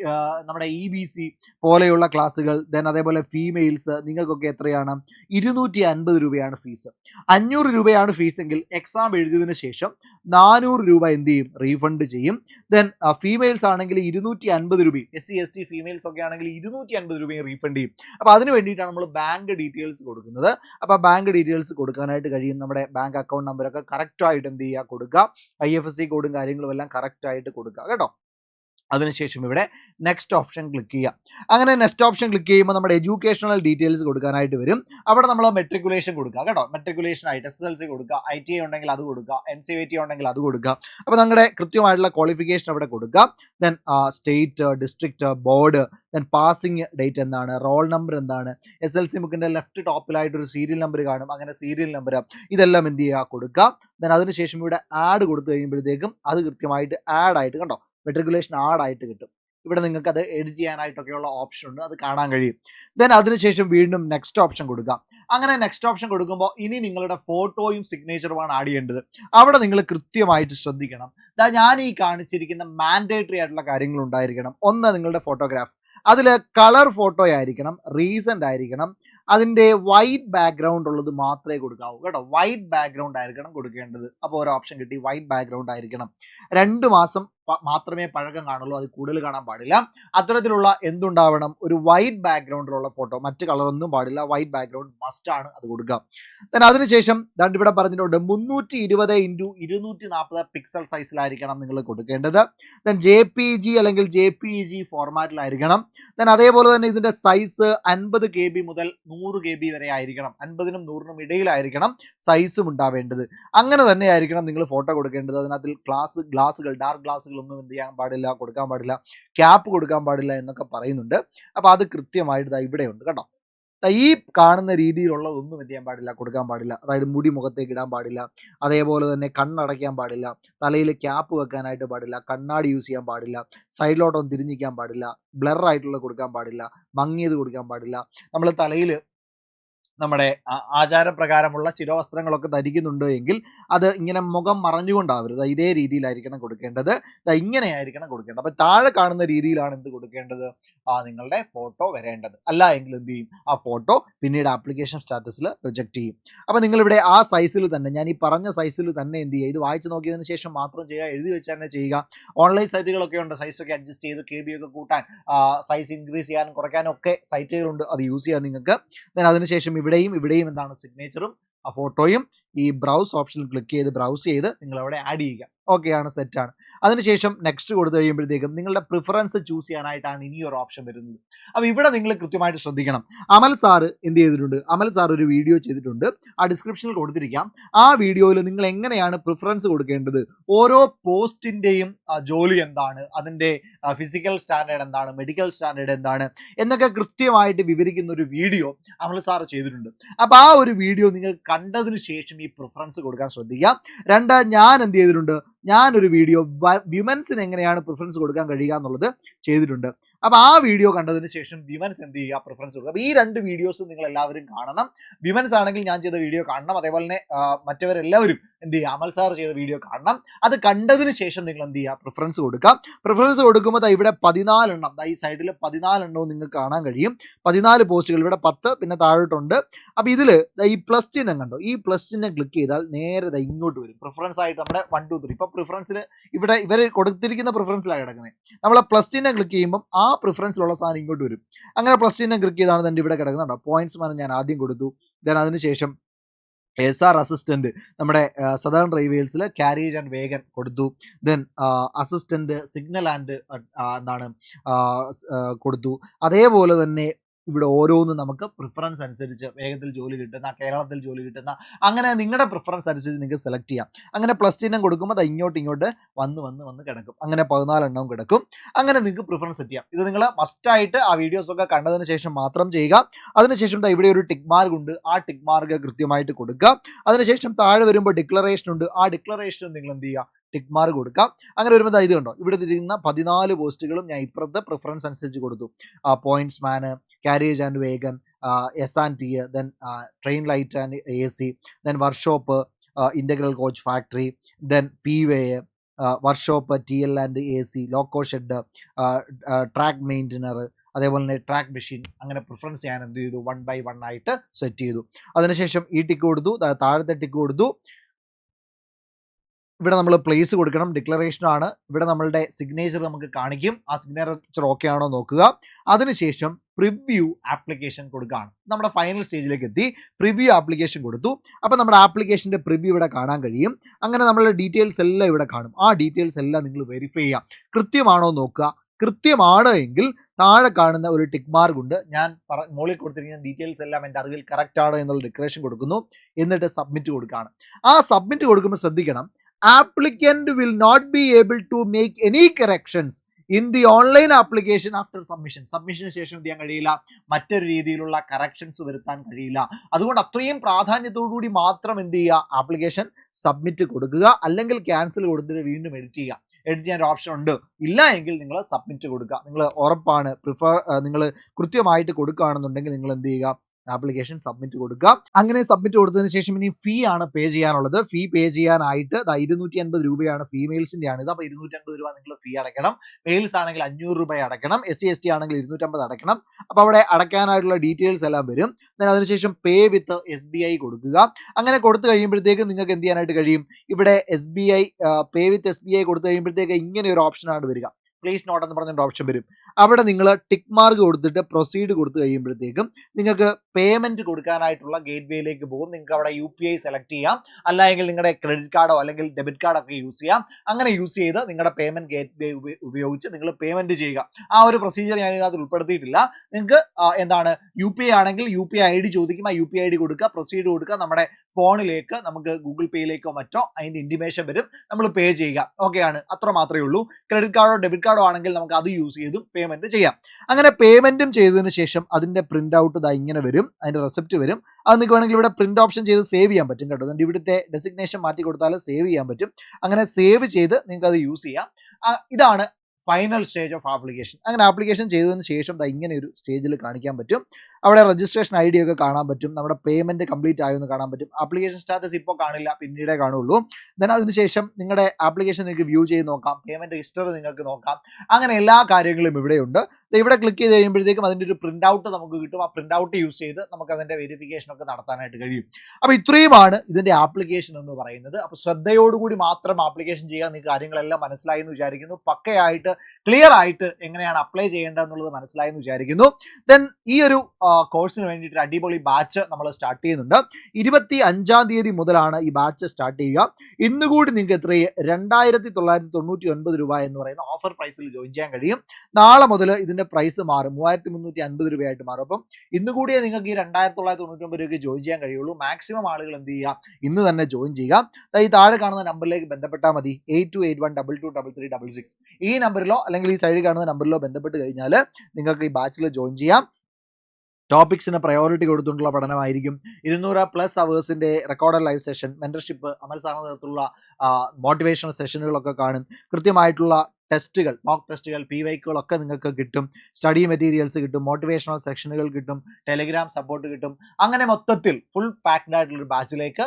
നമ്മുടെ ഇ ബി സി പോലെയുള്ള ക്ലാസ്സുകൾ ദെൻ അതേപോലെ ഫീമെയിൽസ് നിങ്ങൾക്കൊക്കെ എത്രയാണ്? ഇരുന്നൂറ്റി അൻപത് രൂപയാണ് ഫീസ് അഞ്ഞൂറ് രൂപയാണ് ഫീസെങ്കിൽ എക്സാം എഴുതിയതിനു ശേഷം നാനൂറ് രൂപ എന്ത് ചെയ്യും? റീഫണ്ട് ചെയ്യും. ദെൻ ഫീമെയിൽസ് ആണെങ്കിൽ ഇരുന്നൂറ്റി അൻപത് രൂപയും S C S T females ഒക്കെ ആണെങ്കിൽ ഇരുന്നൂറ്റി അൻപത് രൂപയും റീഫണ്ട് ചെയ്യും. അപ്പോൾ അതിന് വേണ്ടിയിട്ടാണ് നമ്മൾ ബാങ്ക് ഡീറ്റെയിൽസ് കൊടുക്കുന്നത്. അപ്പോൾ ബാങ്ക് ഡീറ്റെയിൽസ് കൊടുക്കാനായിട്ട് കഴിയും. നമ്മുടെ ബാങ്ക് അക്കൗണ്ട് നമ്പറൊക്കെ കറക്റ്റായിട്ട് എന്ത് ചെയ്യുക? കൊടുക്കുക. ഐ എഫ് എസ് സി കോഡും കാര്യങ്ങളും എല്ലാം കറക്റ്റായിട്ട് കൊടുക്കുക കേട്ടോ? അതിനുശേഷം ഇവിടെ നെക്സ്റ്റ് ഓപ്ഷൻ ക്ലിക്ക് ചെയ്യുക. അങ്ങനെ നെക്സ്റ്റ് ഓപ്ഷൻ ക്ലിക്ക് ചെയ്യുമ്പോൾ നമ്മുടെ എഡ്യൂക്കേഷണൽ ഡീറ്റെയിൽസ് കൊടുക്കാനായിട്ട് വരും. അവിടെ നമ്മൾ മെട്രിക്കുലേഷൻ കൊടുക്കുക കേട്ടോ. മെട്രിക്കുലേഷൻ ആയിട്ട് എസ് എസ് എൽ സി കൊടുക്കുക ഐ ടി ഐ ഉണ്ടെങ്കിൽ അത് കൊടുക്കുക എൻ സി ഐ ടി ഉണ്ടെങ്കിൽ അത് കൊടുക്കുക. അപ്പോൾ നമ്മുടെ കൃത്യമായിട്ടുള്ള ക്വാളിഫിക്കേഷൻ അവിടെ കൊടുക്കുക. Then state district board then passing date എന്താണ് റോൾ നമ്പർ എന്താണ്. എസ് എൽ സി ബുക്കിന്റെ ലെഫ്റ്റ് ടോപ്പിലായിട്ട് ഒരു സീരിയൽ നമ്പർ കാണും. അങ്ങനെ സീരിയൽ നമ്പർ ഇതെല്ലാം എന്ത് ചെയ്യുക? കൊടുക്കുക. ദെൻ അതിനുശേഷം ഇവിടെ ആഡ് കൊടുത്തു കഴിയുമ്പോഴത്തേക്കും അത് കൃത്യമായിട്ട് ആഡ് ആയിട്ട് കണ്ടോ? മെട്രിക്കുലേഷൻ ആഡായിട്ട് കിട്ടും. ഇവിടെ നിങ്ങൾക്ക് അത് എഡിറ്റ് ചെയ്യാനായിട്ടൊക്കെയുള്ള ഓപ്ഷൻ ഉണ്ട്. അത് കാണാൻ കഴിയും. ദെൻ അതിനുശേഷം വീണ്ടും നെക്സ്റ്റ് ഓപ്ഷൻ കൊടുക്കാം. അങ്ങനെ നെക്സ്റ്റ് ഓപ്ഷൻ കൊടുക്കുമ്പോൾ ഇനി നിങ്ങളുടെ ഫോട്ടോയും സിഗ്നേച്ചറുമാണ് ആഡ് ചെയ്യേണ്ടത്. അവിടെ നിങ്ങൾ കൃത്യമായിട്ട് ശ്രദ്ധിക്കണം. ദാ ഞാൻ ഈ കാണിച്ചിരിക്കുന്ന മാൻഡേറ്ററി ആയിട്ടുള്ള കാര്യങ്ങൾ ഉണ്ടായിരിക്കണം. ഒന്ന് നിങ്ങളുടെ ഫോട്ടോഗ്രാഫ് അതിൽ കളർ ഫോട്ടോ ആയിരിക്കണം റീസെന്റ് ആയിരിക്കണം. അതിന്റെ വൈറ്റ് ബാക്ക്ഗ്രൗണ്ട് ഉള്ളത് മാത്രമേ കൊടുക്കാവൂ കേട്ടോ. വൈറ്റ് ബാക്ക്ഗ്രൗണ്ട് ആയിരിക്കണം കൊടുക്കേണ്ടത്. അപ്പോൾ ഒരു ഓപ്ഷൻ കിട്ടി വൈറ്റ് ബാക്ക്ഗ്രൗണ്ട് ആയിരിക്കണം. രണ്ട് മാസം മാത്രമേ പഴകം കാണുള്ളൂ അത് കൂടുതൽ കാണാൻ പാടില്ല. അത്തരത്തിലുള്ള എന്തുണ്ടാവണം? ഒരു വൈറ്റ് ബാക്ക്ഗ്രൗണ്ടിലുള്ള ഫോട്ടോ മറ്റ് കളറൊന്നും പാടില്ല. വൈറ്റ് ബാക്ക്ഗ്രൗണ്ട് മസ്റ്റ് ആണ് അത് കൊടുക്കുക. Then അതിനുശേഷം ദാണ്ട് ഇവിടെ പറഞ്ഞിട്ടുണ്ട് മുന്നൂറ്റി ഇരുപത് ഇന്റു ഇരുന്നൂറ്റി നാൽപ്പത് പിക്സൽ സൈസിലായിരിക്കണം നിങ്ങൾ കൊടുക്കേണ്ടത്. ദെൻ ജെ പി ജി അല്ലെങ്കിൽ ജെ പി ജി ഫോർമാറ്റിലായിരിക്കണം ദെൻ അതേപോലെ തന്നെ ഇതിന്റെ സൈസ് അൻപത് കെ ബി മുതൽ നൂറ് കെ ബി വരെ ആയിരിക്കണം. അൻപതിനും നൂറിനും ഇടയിലായിരിക്കണം സൈസും ഉണ്ടാവേണ്ടത്. അങ്ങനെ തന്നെ ആയിരിക്കണം നിങ്ങൾ ഫോട്ടോ കൊടുക്കേണ്ടത്. അതിനകത്ത് ഗ്ലാസ് ഗ്ലാസുകൾ ഡാർക്ക് ഗ്ലാസുകളൊന്നും എന്ത് ചെയ്യാൻ പാടില്ല കൊടുക്കാൻ പാടില്ല ക്യാപ്പ് കൊടുക്കാൻ പാടില്ല എന്നൊക്കെ പറയുന്നുണ്ട്. അപ്പോൾ അത് കൃത്യമായിട്ട് ദാ ഇവിടെയുണ്ട് കേട്ടോ. ഈ കാണുന്ന രീതിയിലുള്ളതൊന്നും എന്ത് ചെയ്യാൻ പാടില്ല കൊടുക്കാൻ പാടില്ല. അതായത് മുടി മുഖത്തേക്ക് ഇടാൻ പാടില്ല അതേപോലെ തന്നെ കണ്ണടയ്ക്കാൻ പാടില്ല തലയിൽ ക്യാപ്പ് വെക്കാനായിട്ട് പാടില്ല കണ്ണാടി യൂസ് ചെയ്യാൻ പാടില്ല സൈഡിലോട്ടൊന്നും തിരിഞ്ഞിക്കാൻ പാടില്ല ബ്ലർ ആയിട്ടുള്ള കൊടുക്കാൻ പാടില്ല മങ്ങിയത് കൊടുക്കാൻ പാടില്ല. നമ്മൾ തലയിൽ നമ്മുടെ ആചാരപ്രകാരമുള്ള ശിരോവസ്ത്രങ്ങളൊക്കെ ധരിക്കുന്നുണ്ട് എങ്കിൽ അത് ഇങ്ങനെ മുഖം മറഞ്ഞുകൊണ്ടാവരുത്. ഇതേ രീതിയിലായിരിക്കണം കൊടുക്കേണ്ടത്. ഇങ്ങനെയായിരിക്കണം കൊടുക്കേണ്ടത്. അപ്പൊ താഴെ കാണുന്ന രീതിയിലാണ് എന്ത് കൊടുക്കേണ്ടത്? ആ നിങ്ങളുടെ ഫോട്ടോ വരേണ്ടത്. അല്ല എങ്കിൽ എന്ത് ചെയ്യും? ആ ഫോട്ടോ പിന്നീട് ആപ്ലിക്കേഷൻ സ്റ്റാറ്റസിൽ റിജക്ട് ചെയ്യും. അപ്പൊ നിങ്ങളിവിടെ ആ സൈസിൽ തന്നെ ഞാൻ ഈ പറഞ്ഞ സൈസിൽ തന്നെ എന്ത് ചെയ്യുക? ഇത് വായിച്ചു നോക്കിയതിന് ശേഷം മാത്രം ചെയ്യുക എഴുതി വെച്ചാൽ തന്നെ ചെയ്യുക. ഓൺലൈൻ സൈറ്റുകളൊക്കെ ഉണ്ട്. സൈസൊക്കെ അഡ്ജസ്റ്റ് ചെയ്ത് കെ ബി ഒക്കെ കൂട്ടാൻ സൈസ് ഇൻക്രീസ് ചെയ്യാനും കുറയ്ക്കാനും ഒക്കെ സൈറ്റുകളുണ്ട്. അത് യൂസ് ചെയ്യാം നിങ്ങൾക്ക്. ദെൻ അതിനുശേഷം ഇവിടെയും ഇവിടെയും എന്താണ് സിഗ്നേച്ചറും ആ ഫോട്ടോയും ഈ ബ്രൗസ് ഓപ്ഷനിൽ ക്ലിക്ക് ചെയ്ത് ബ്രൗസ് ചെയ്ത് നിങ്ങൾ അവിടെ ആഡ് ചെയ്യുക. ഓക്കെ ആണ് സെറ്റാണ് അതിനുശേഷം നെക്സ്റ്റ് കൊടുത്തു കഴിയുമ്പോഴത്തേക്കും നിങ്ങളുടെ പ്രിഫറൻസ് ചൂസ് ചെയ്യാനായിട്ടാണ് ഇനി ഒരു ഓപ്ഷൻ വരുന്നത്. അപ്പോൾ ഇവിടെ നിങ്ങൾ കൃത്യമായിട്ട് ശ്രദ്ധിക്കണം. അമൽ സാറ് എന്ത് ചെയ്തിട്ടുണ്ട്? അമൽ സാർ ഒരു വീഡിയോ ചെയ്തിട്ടുണ്ട്. ആ ഡിസ്ക്രിപ്ഷനിൽ കൊടുത്തിരിക്കാം. ആ വീഡിയോയിൽ നിങ്ങൾ എങ്ങനെയാണ് പ്രിഫറൻസ് കൊടുക്കേണ്ടത്? ഓരോ പോസ്റ്റിന്റെയും ജോലി എന്താണ്? അതിന്റെ ഫിസിക്കൽ സ്റ്റാൻഡേർഡ് എന്താണ്? മെഡിക്കൽ സ്റ്റാൻഡേർഡ് എന്താണ്? എന്നൊക്കെ കൃത്യമായിട്ട് വിവരിക്കുന്ന ഒരു വീഡിയോ അമൽ സാർ ചെയ്തിട്ടുണ്ട്. അപ്പോൾ ആ ഒരു വീഡിയോ നിങ്ങൾ കണ്ടതിന് ശേഷം ഈ പ്രിഫറൻസ് കൊടുക്കാൻ ശ്രദ്ധിക്കുക രണ്ട് ഞാൻ എന്ത് ചെയ്തിട്ടുണ്ട്? ഞാനൊരു വീഡിയോ വിമൻസിന് എങ്ങനെയാണ് പ്രിഫറൻസ് കൊടുക്കാൻ കഴിയുക എന്നുള്ളത് ചെയ്തിട്ടുണ്ട്. അപ്പോൾ ആ വീഡിയോ കണ്ടതിന് ശേഷം വിമൻസ് എന്ത് ചെയ്യുക? പ്രിഫറൻസ് കൊടുക്കുക. അപ്പോൾ ഈ രണ്ട് വീഡിയോസും നിങ്ങൾ എല്ലാവരും കാണണം. വിമൻസ് ആണെങ്കിൽ ഞാൻ ചെയ്ത വീഡിയോ കാണണം. അതേപോലെ തന്നെ മറ്റവരെല്ലാവരും എന്ത് ചെയ്യുക? അമൽ സാർ ചെയ്ത വീഡിയോ കാണണം. അത് കണ്ടതിന് ശേഷം നിങ്ങൾ എന്ത് ചെയ്യുക? പ്രിഫറൻസ് കൊടുക്കുക. പ്രിഫറൻസ് കൊടുക്കുമ്പോൾ ഇവിടെ പതിനാലെണ്ണം ഈ സൈഡിൽ പതിനാലെണ്ണവും നിങ്ങൾക്ക് കാണാൻ കഴിയും. പതിനാല് പോസ്റ്റുകൾ ഇവിടെ പത്ത് പിന്നെ താഴോട്ടുണ്ട്. അപ്പോൾ ഇതിൽ ഈ പ്ലസ് ചിഹ്നം കണ്ടോ? ഈ പ്ലസ് ചിഹ്നം ക്ലിക്ക് ചെയ്താൽ നേരെ ഇങ്ങോട്ട് വരും. പ്രിഫറൻസ് ആയിട്ട് നമ്മുടെ വൺ ടു ത്രീ ഇപ്പോൾ പ്രിഫറൻസിൽ ഇവിടെ ഇവർ കൊടുത്തിരിക്കുന്ന പ്രിഫറൻസിലാണ് കിടക്കുന്നത് നമ്മൾ പ്ലസ് ചിഹ്നം ക്ലിക്ക് ചെയ്യുമ്പോൾ ആ പ്രിഫറൻസിലുള്ള സാധനം ഇങ്ങോട്ട് വരും. അങ്ങനെ പ്ലസ് ചിഹ്നം ക്ലിക്ക് ചെയ്താണ് തന്നെ ഇവിടെ കിടക്കുന്നുണ്ടോ പോയിന്റ്സ് മാനം ഞാൻ ആദ്യം കൊടുത്തു. ദെൻ അതിനുശേഷം എസ് ആർ അസിസ്റ്റന്റ് നമ്മുടെ സദേൺ റെയിൽവേസിൽ കാരേജ് ആൻഡ് വേഗൻ കൊടുത്തു. ദെൻ അസിസ്റ്റന്റ് സിഗ്നൽ ആൻഡ് എന്താണ് ആ, ആ, കൊടുത്തു. അതേപോലെ തന്നെ ഇവിടെ ഓരോന്നും നമുക്ക് പ്രിഫറൻസ് അനുസരിച്ച് വേഗത്തിൽ ജോലി കിട്ടുന്ന കേരളത്തിൽ ജോലി കിട്ടുന്ന അങ്ങനെ നിങ്ങളുടെ പ്രിഫറൻസ് അനുസരിച്ച് നിങ്ങൾക്ക് സെലക്ട് ചെയ്യാം. അങ്ങനെ പ്ലസ് ചിഹ്നം കൊടുക്കുമ്പോൾ അത് ഇങ്ങോട്ട് ഇങ്ങോട്ട് വന്ന് വന്ന് വന്ന് കിടക്കും. അങ്ങനെ പതിനാലെണ്ണവും കിടക്കും. അങ്ങനെ നിങ്ങൾക്ക് പ്രിഫറൻസ് സെറ്റ് ചെയ്യാം. ഇത് നിങ്ങൾ മസ്റ്റായിട്ട് ആ വീഡിയോസ് ഒക്കെ കണ്ടതിന് ശേഷം മാത്രം ചെയ്യുക. അതിനുശേഷം ഇവിടെ ഒരു ടിക് മാർക്ക് ഉണ്ട്. ആ ടിക് മാർക്ക് കൃത്യമായിട്ട് കൊടുക്കുക. അതിനുശേഷം താഴെ വരുമ്പോൾ ഡിക്ലറേഷൻ ഉണ്ട്. ആ ഡിക്ലറേഷനും നിങ്ങൾ എന്ത് ചെയ്യുക? ടിക്ക് മാർക്ക് കൊടുക്കാം. അങ്ങനെ വരുമ്പോൾ ഇത് കണ്ടോ? ഇവിടെ തിരിക്കുന്ന പതിനാല് പോസ്റ്റുകളും ഞാൻ ഇപ്പുറത്തെ പ്രിഫറൻസ് അനുസരിച്ച് കൊടുത്തു. Pointsman carriage and wagon S and T then train light and A C then workshop integral coach factory then P way workshop T L and A C loco shed track maintainer അതേപോലെ തന്നെ track machine അങ്ങനെ preference ഞാൻ എന്ത് ചെയ്തു? One by one ആയിട്ട് set ചെയ്തു. അതിനുശേഷം ഈ ടിക്ക് കൊടുത്തു താഴത്തെ ടിക്ക് കൊടുത്തു. ഇവിടെ നമ്മൾ പ്ലേസ് കൊടുക്കണം. ഡിക്ലറേഷൻ ആണ്. ഇവിടെ നമ്മളുടെ സിഗ്നേച്ചർ നമുക്ക് കാണിക്കും. ആ സിഗ്നേച്ചർ ഓക്കെ ആണോ നോക്കുക. അതിനുശേഷം പ്രിവ്യൂ ആപ്ലിക്കേഷൻ കൊടുക്കുകയാണ്. നമ്മുടെ ഫൈനൽ സ്റ്റേജിലേക്ക് എത്തി. പ്രിവ്യൂ ആപ്ലിക്കേഷൻ കൊടുത്തു. അപ്പോൾ നമ്മുടെ ആപ്ലിക്കേഷന്റെ പ്രിവ്യൂ ഇവിടെ കാണാൻ കഴിയും. അങ്ങനെ നമ്മളുടെ ഡീറ്റെയിൽസ് എല്ലാം ഇവിടെ കാണും. ആ ഡീറ്റെയിൽസ് എല്ലാം നിങ്ങൾ വെരിഫൈ ചെയ്യുക കൃത്യമാണോ നോക്കുക. കൃത്യമാണ് എങ്കിൽ താഴെ കാണുന്ന ഒരു ടിക്ക് മാർക്ക് ഉണ്ട്. ഞാൻ പറ മുകളിൽ കൊടുത്തിരിക്കുന്ന ഡീറ്റെയിൽസ് എല്ലാം എന്റെ അറിവിൽ കറക്റ്റ് ആണ് എന്നുള്ള ഡിക്ലറേഷൻ കൊടുക്കുന്നു. എന്നിട്ട് സബ്മിറ്റ് കൊടുക്കുകയാണ്. ആ സബ്മിറ്റ് കൊടുക്കുമ്പോൾ ശ്രദ്ധിക്കണം. Applicant will not be able to make any corrections in the online application after submission സബ്മിഷന് ശേഷം എന്ത് ചെയ്യാൻ കഴിയില്ല? മറ്റൊരു രീതിയിലുള്ള കറക്ഷൻസ് വരുത്താൻ കഴിയില്ല. അതുകൊണ്ട് അത്രയും പ്രാധാന്യത്തോടുകൂടി മാത്രം എന്ത് ചെയ്യുക? ആപ്ലിക്കേഷൻ സബ്മിറ്റ് കൊടുക്കുക. അല്ലെങ്കിൽ ക്യാൻസൽ കൊടുത്തിട്ട് വീണ്ടും എഡിറ്റ് ചെയ്യുക. എഡിറ്റ് ചെയ്യാൻ ഒരു ഓപ്ഷൻ ഉണ്ട്. ഇല്ല എങ്കിൽ നിങ്ങൾ സബ്മിറ്റ് കൊടുക്കുക. നിങ്ങൾ ഉറപ്പാണ്. പ്രിഫർ നിങ്ങൾ കൃത്യമായിട്ട് കൊടുക്കുകയാണെന്നുണ്ടെങ്കിൽ നിങ്ങൾ എന്ത് ചെയ്യുക? ആപ്ലിക്കേഷൻ സബ്മിറ്റ് കൊടുക്കുക അങ്ങനെ സബ്മിറ്റ് കൊടുത്തതിന് ശേഷം ഇനി ഫീ ആണ് പേ ചെയ്യാനുള്ളത്. ഫീ പേ ചെയ്യാനായിട്ട് ഇരുന്നൂറ്റി അൻപത് രൂപയാണ് ഫീമെയിൽസിന്റെ ആണ് ഇത്. അപ്പോൾ ഇരുന്നൂറ്റി അൻപത് രൂപ നിങ്ങൾ ഫീ അടക്കണം മെയിൽസ് ആണെങ്കിൽ അഞ്ഞൂറ് രൂപ അടക്കണം എസ് സി എസ് ടി ആണെങ്കിൽ ഇരുന്നൂറ്റമ്പത് അടക്കണം അപ്പോൾ അവിടെ അടക്കാനായിട്ടുള്ള ഡീറ്റെയിൽസ് എല്ലാം വരും. Then അതിനുശേഷം pay with S B I കൊടുക്കുക. അങ്ങനെ കൊടുത്തു കഴിയുമ്പോഴത്തേക്ക് നിങ്ങൾക്ക് എന്ത് ചെയ്യാനായിട്ട് കഴിയും? ഇവിടെ S B I pay with S B I കൊടുത്തു കഴിയുമ്പോഴത്തേക്ക് ഇങ്ങനെ ഒരു ഓപ്ഷനാണ് വരിക. പ്ലീസ് നോട്ട് എന്ന് പറഞ്ഞൊരു ഓപ്ഷൻ വരും. അവിടെ നിങ്ങൾ ടിക്ക് മാർക്ക് കൊടുത്തിട്ട് പ്രൊസീഡ് കൊടുത്തു കഴിയുമ്പോഴത്തേക്കും നിങ്ങൾക്ക് പേയ്മെന്റ് കൊടുക്കാനായിട്ടുള്ള ഗേറ്റ് വേയിലേക്ക് പോകും. നിങ്ങൾക്ക് അവിടെ യു പി ഐ സെലക്ട് ചെയ്യാം. അല്ലെങ്കിൽ നിങ്ങളുടെ ക്രെഡിറ്റ് കാർഡോ അല്ലെങ്കിൽ ഡെബിറ്റ് കാർഡോ ഒക്കെ യൂസ് ചെയ്യാം. അങ്ങനെ യൂസ് ചെയ്ത് നിങ്ങളുടെ പേയ്മെന്റ് ഗേറ്റ് വേ ഉപയോഗിച്ച് നിങ്ങൾ പേയ്മെന്റ് ചെയ്യുക. ആ ഒരു പ്രൊസീജിയർ ഞാൻ ഇതിനകത്ത് ഉൾപ്പെടുത്തിയിട്ടില്ല. നിങ്ങൾക്ക് എന്താണ് യു പി ഐ ആണെങ്കിൽ U P I I D ചോദിക്കും. ആ യു പി ഐ ഡി കൊടുക്കുക. പ്രൊസീഡ് കൊടുക്കുക. നമ്മുടെ ഫോണിലേക്ക് നമുക്ക് ഗൂഗിൾ പേയിലേക്കോ മറ്റോ അതിന്റെ ഇൻഡിമേഷൻ വരും. നമ്മൾ പേ ചെയ്യുക. ഓക്കെയാണ് അത്ര മാത്രമേ ഉള്ളൂ. ക്രെഡിറ്റ് കാർഡോ ഡെബിറ്റ് കാർഡോ ആണെങ്കിൽ നമുക്ക് അത് യൂസ് ചെയ്തും പേയ്മെന്റ് ചെയ്യാം. അങ്ങനെ പേയ്മെന്റും ചെയ്തതിന് ശേഷം അതിന്റെ പ്രിന്റ് ഔട്ട് ഇതാ ഇങ്ങനെ വരും. അതിന്റെ റെസിപ്റ്റ് വരും. അത് നിങ്ങൾക്ക് വേണമെങ്കിൽ ഇവിടെ പ്രിന്റ് ഓപ്ഷൻ ചെയ്ത് സേവ് ചെയ്യാൻ പറ്റും കേട്ടോ. ഇവിടുത്തെ ഡെസിഗ്നേഷൻ മാറ്റി കൊടുത്താൽ സേവ് ചെയ്യാൻ പറ്റും. അങ്ങനെ സേവ് ചെയ്ത് നിങ്ങൾക്ക് അത് യൂസ് ചെയ്യാം. ഇതാണ് ഫൈനൽ സ്റ്റേജ് ഓഫ് ആപ്ലിക്കേഷൻ അങ്ങനെ ആപ്ലിക്കേഷൻ ചെയ്തതിന് ശേഷം ഇങ്ങനെ ഒരു സ്റ്റേജിൽ കാണിക്കാൻ പറ്റും. അവിടെ രജിസ്ട്രേഷൻ ഐ ഡി ഒക്കെ കാണാൻ പറ്റും. നമ്മുടെ പേയ്മെന്റ് കംപ്ലീറ്റ് ആയോ എന്ന് കാണാൻ പറ്റും. ആപ്ലിക്കേഷൻ സ്റ്റാറ്റസ് ഇപ്പോൾ കാണില്ല. പിന്നീടേ കാണുള്ളൂ. ദെൻ അതിനുശേഷം നിങ്ങളുടെ ആപ്ലിക്കേഷൻ നിങ്ങൾക്ക് വ്യൂ ചെയ്ത് നോക്കാം. പേയ്മെന്റ് ഹിസ്റ്ററി നിങ്ങൾക്ക് നോക്കാം. അങ്ങനെ എല്ലാ കാര്യങ്ങളും ഇവിടെയുണ്ട്. ഇവിടെ ക്ലിക്ക് ചെയ്ത് കഴിയുമ്പോഴത്തേക്കും അതിന്റെ ഒരു പ്രിന്റ് ഔട്ട് നമുക്ക് കിട്ടും. ആ പ്രിന്റ് ഔട്ട് യൂസ് ചെയ്ത് നമുക്ക് അതിന്റെ വെരിഫിക്കേഷൻ ഒക്കെ നടത്താനായിട്ട് കഴിയും. അപ്പോൾ ഇത്രയുമാണ് ഇതിന്റെ ആപ്ലിക്കേഷൻ എന്ന് പറയുന്നത്. അപ്പോൾ ശ്രദ്ധയോടുകൂടി മാത്രം ആപ്ലിക്കേഷൻ ചെയ്യാൻ നിങ്ങൾക്ക് കാര്യങ്ങളെല്ലാം മനസ്സിലായി എന്ന് വിചാരിക്കുന്നു. പക്കയായിട്ട് ക്ലിയർ ആയിട്ട് എങ്ങനെയാണ് അപ്ലൈ ചെയ്യേണ്ടത് എന്നുള്ളത് മനസ്സിലായി എന്ന് വിചാരിക്കുന്നു. ദെൻ ഈ ഒരു കോഴ്സിന് വേണ്ടിയിട്ട് അടിപൊളി ബാച്ച് നമ്മൾ സ്റ്റാർട്ട് ചെയ്യുന്നുണ്ട്. ഇരുപത്തി അഞ്ചാം തീയതി മുതലാണ് ഈ ബാച്ച് സ്റ്റാർട്ട് ചെയ്യുക. ഇന്നുകൂടി നിങ്ങൾക്ക് എത്ര? രണ്ടായിരത്തി തൊള്ളായിരത്തി തൊണ്ണൂറ്റി ഒൻപത് രൂപ എന്ന് പറയുന്ന ഓഫർ പ്രൈസിൽ ജോയിൻ ചെയ്യാൻ കഴിയും. നാളെ മുതൽ ഇതിന്റെ പ്രൈസ് മാറും. മൂവായിരത്തി മുന്നൂറ്റി അൻപത് രൂപയായിട്ട് മാറും. അപ്പം ഇന്ന് കൂടിയേ നിങ്ങൾക്ക് ഈ രണ്ടായിരത്തി തൊള്ളായിരത്തി തൊണ്ണൂറ്റി ഒമ്പത് രൂപയ്ക്ക് ജോയിൻ ചെയ്യാൻ കഴിയുള്ളൂ. മാക്സിമം ആളുകൾ എന്ത് ചെയ്യുക? ഇന്ന് തന്നെ ജോയിൻ ചെയ്യുക. ഈ താഴെ കാണുന്ന നമ്പറിലേക്ക് ബന്ധപ്പെട്ടാൽ മതി. Eight two eight one double two double three double six. ഈ നമ്പറിലോ അല്ലെങ്കിൽ ഈ സൈഡിൽ കാണുന്ന നമ്പറിലോ ബന്ധപ്പെട്ട് കഴിഞ്ഞാൽ നിങ്ങൾക്ക് ഈ ബാച്ചിൽ ജോയിൻ ചെയ്യാം. ടോപ്പിക്സിന് പ്രയോറിറ്റി കൊടുത്തുകൊണ്ടുള്ള പഠനമായിരിക്കും. ഇരുന്നൂറ് plus അവേഴ്സിന്റെ record live session mentorship Amal സാറിന് തരത്തിലുള്ള മോട്ടിവേഷണൽ സെഷനുകളൊക്കെ കാണും. കൃത്യമായിട്ടുള്ള ടെസ്റ്റുകൾ മോക്ക് ടെസ്റ്റുകൾ പി വൈക്കുകളൊക്കെ നിങ്ങൾക്ക് കിട്ടും. സ്റ്റഡി മെറ്റീരിയൽസ് കിട്ടും മോട്ടിവേഷണൽ സെക്ഷനുകൾ കിട്ടും ടെലിഗ്രാം സപ്പോർട്ട് കിട്ടും. അങ്ങനെ മൊത്തത്തിൽ ഫുൾ പാക്ഡ് ആയിട്ടുള്ള ഒരു ബാച്ചിലേക്ക്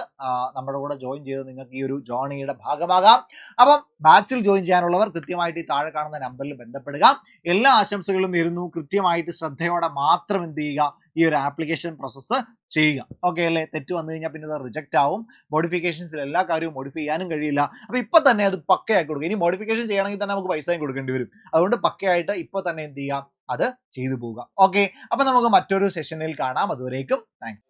നമ്മുടെ കൂടെ ജോയിൻ ചെയ്ത് നിങ്ങൾക്ക് ഈ ഒരു ജോണിയുടെ ഭാഗമാകാം. അപ്പം ബാച്ചിൽ ജോയിൻ ചെയ്യാനുള്ളവർ കൃത്യമായിട്ട് ഈ താഴെ കാണുന്ന നമ്പറിൽ ബന്ധപ്പെടുക. എല്ലാ ആശംസകളും നേരുന്നു. കൃത്യമായിട്ട് ശ്രദ്ധയോടെ മാത്രം എന്ത് ചെയ്യുക. ഈ ഒരു ആപ്ലിക്കേഷൻ പ്രോസസ്സ് ചെയ്യുക. ഓക്കെ അല്ലേ? തെറ്റ് വന്നു കഴിഞ്ഞാൽ പിന്നെ അത് റിജക്റ്റ് ആവും. മോഡിഫിക്കേഷൻസിൽ എല്ലാ കാര്യവും മോഡിഫൈ ചെയ്യാനും കഴിയില്ല. അപ്പോൾ ഇപ്പൊ തന്നെ അത് പക്കയാക്കി കൊടുക്കുക. ഇനി മോഡിഫിക്കേഷൻ ചെയ്യണമെങ്കിൽ തന്നെ നമുക്ക് പൈസയും കൊടുക്കേണ്ടി വരും. അതുകൊണ്ട് പക്കയായിട്ട് ഇപ്പോൾ തന്നെ എന്ത് ചെയ്യാം അത് ചെയ്തു പോവുക ഓക്കെ അപ്പൊ നമുക്ക് മറ്റൊരു സെഷനിൽ കാണാം. അതുവരേക്കും താങ്ക്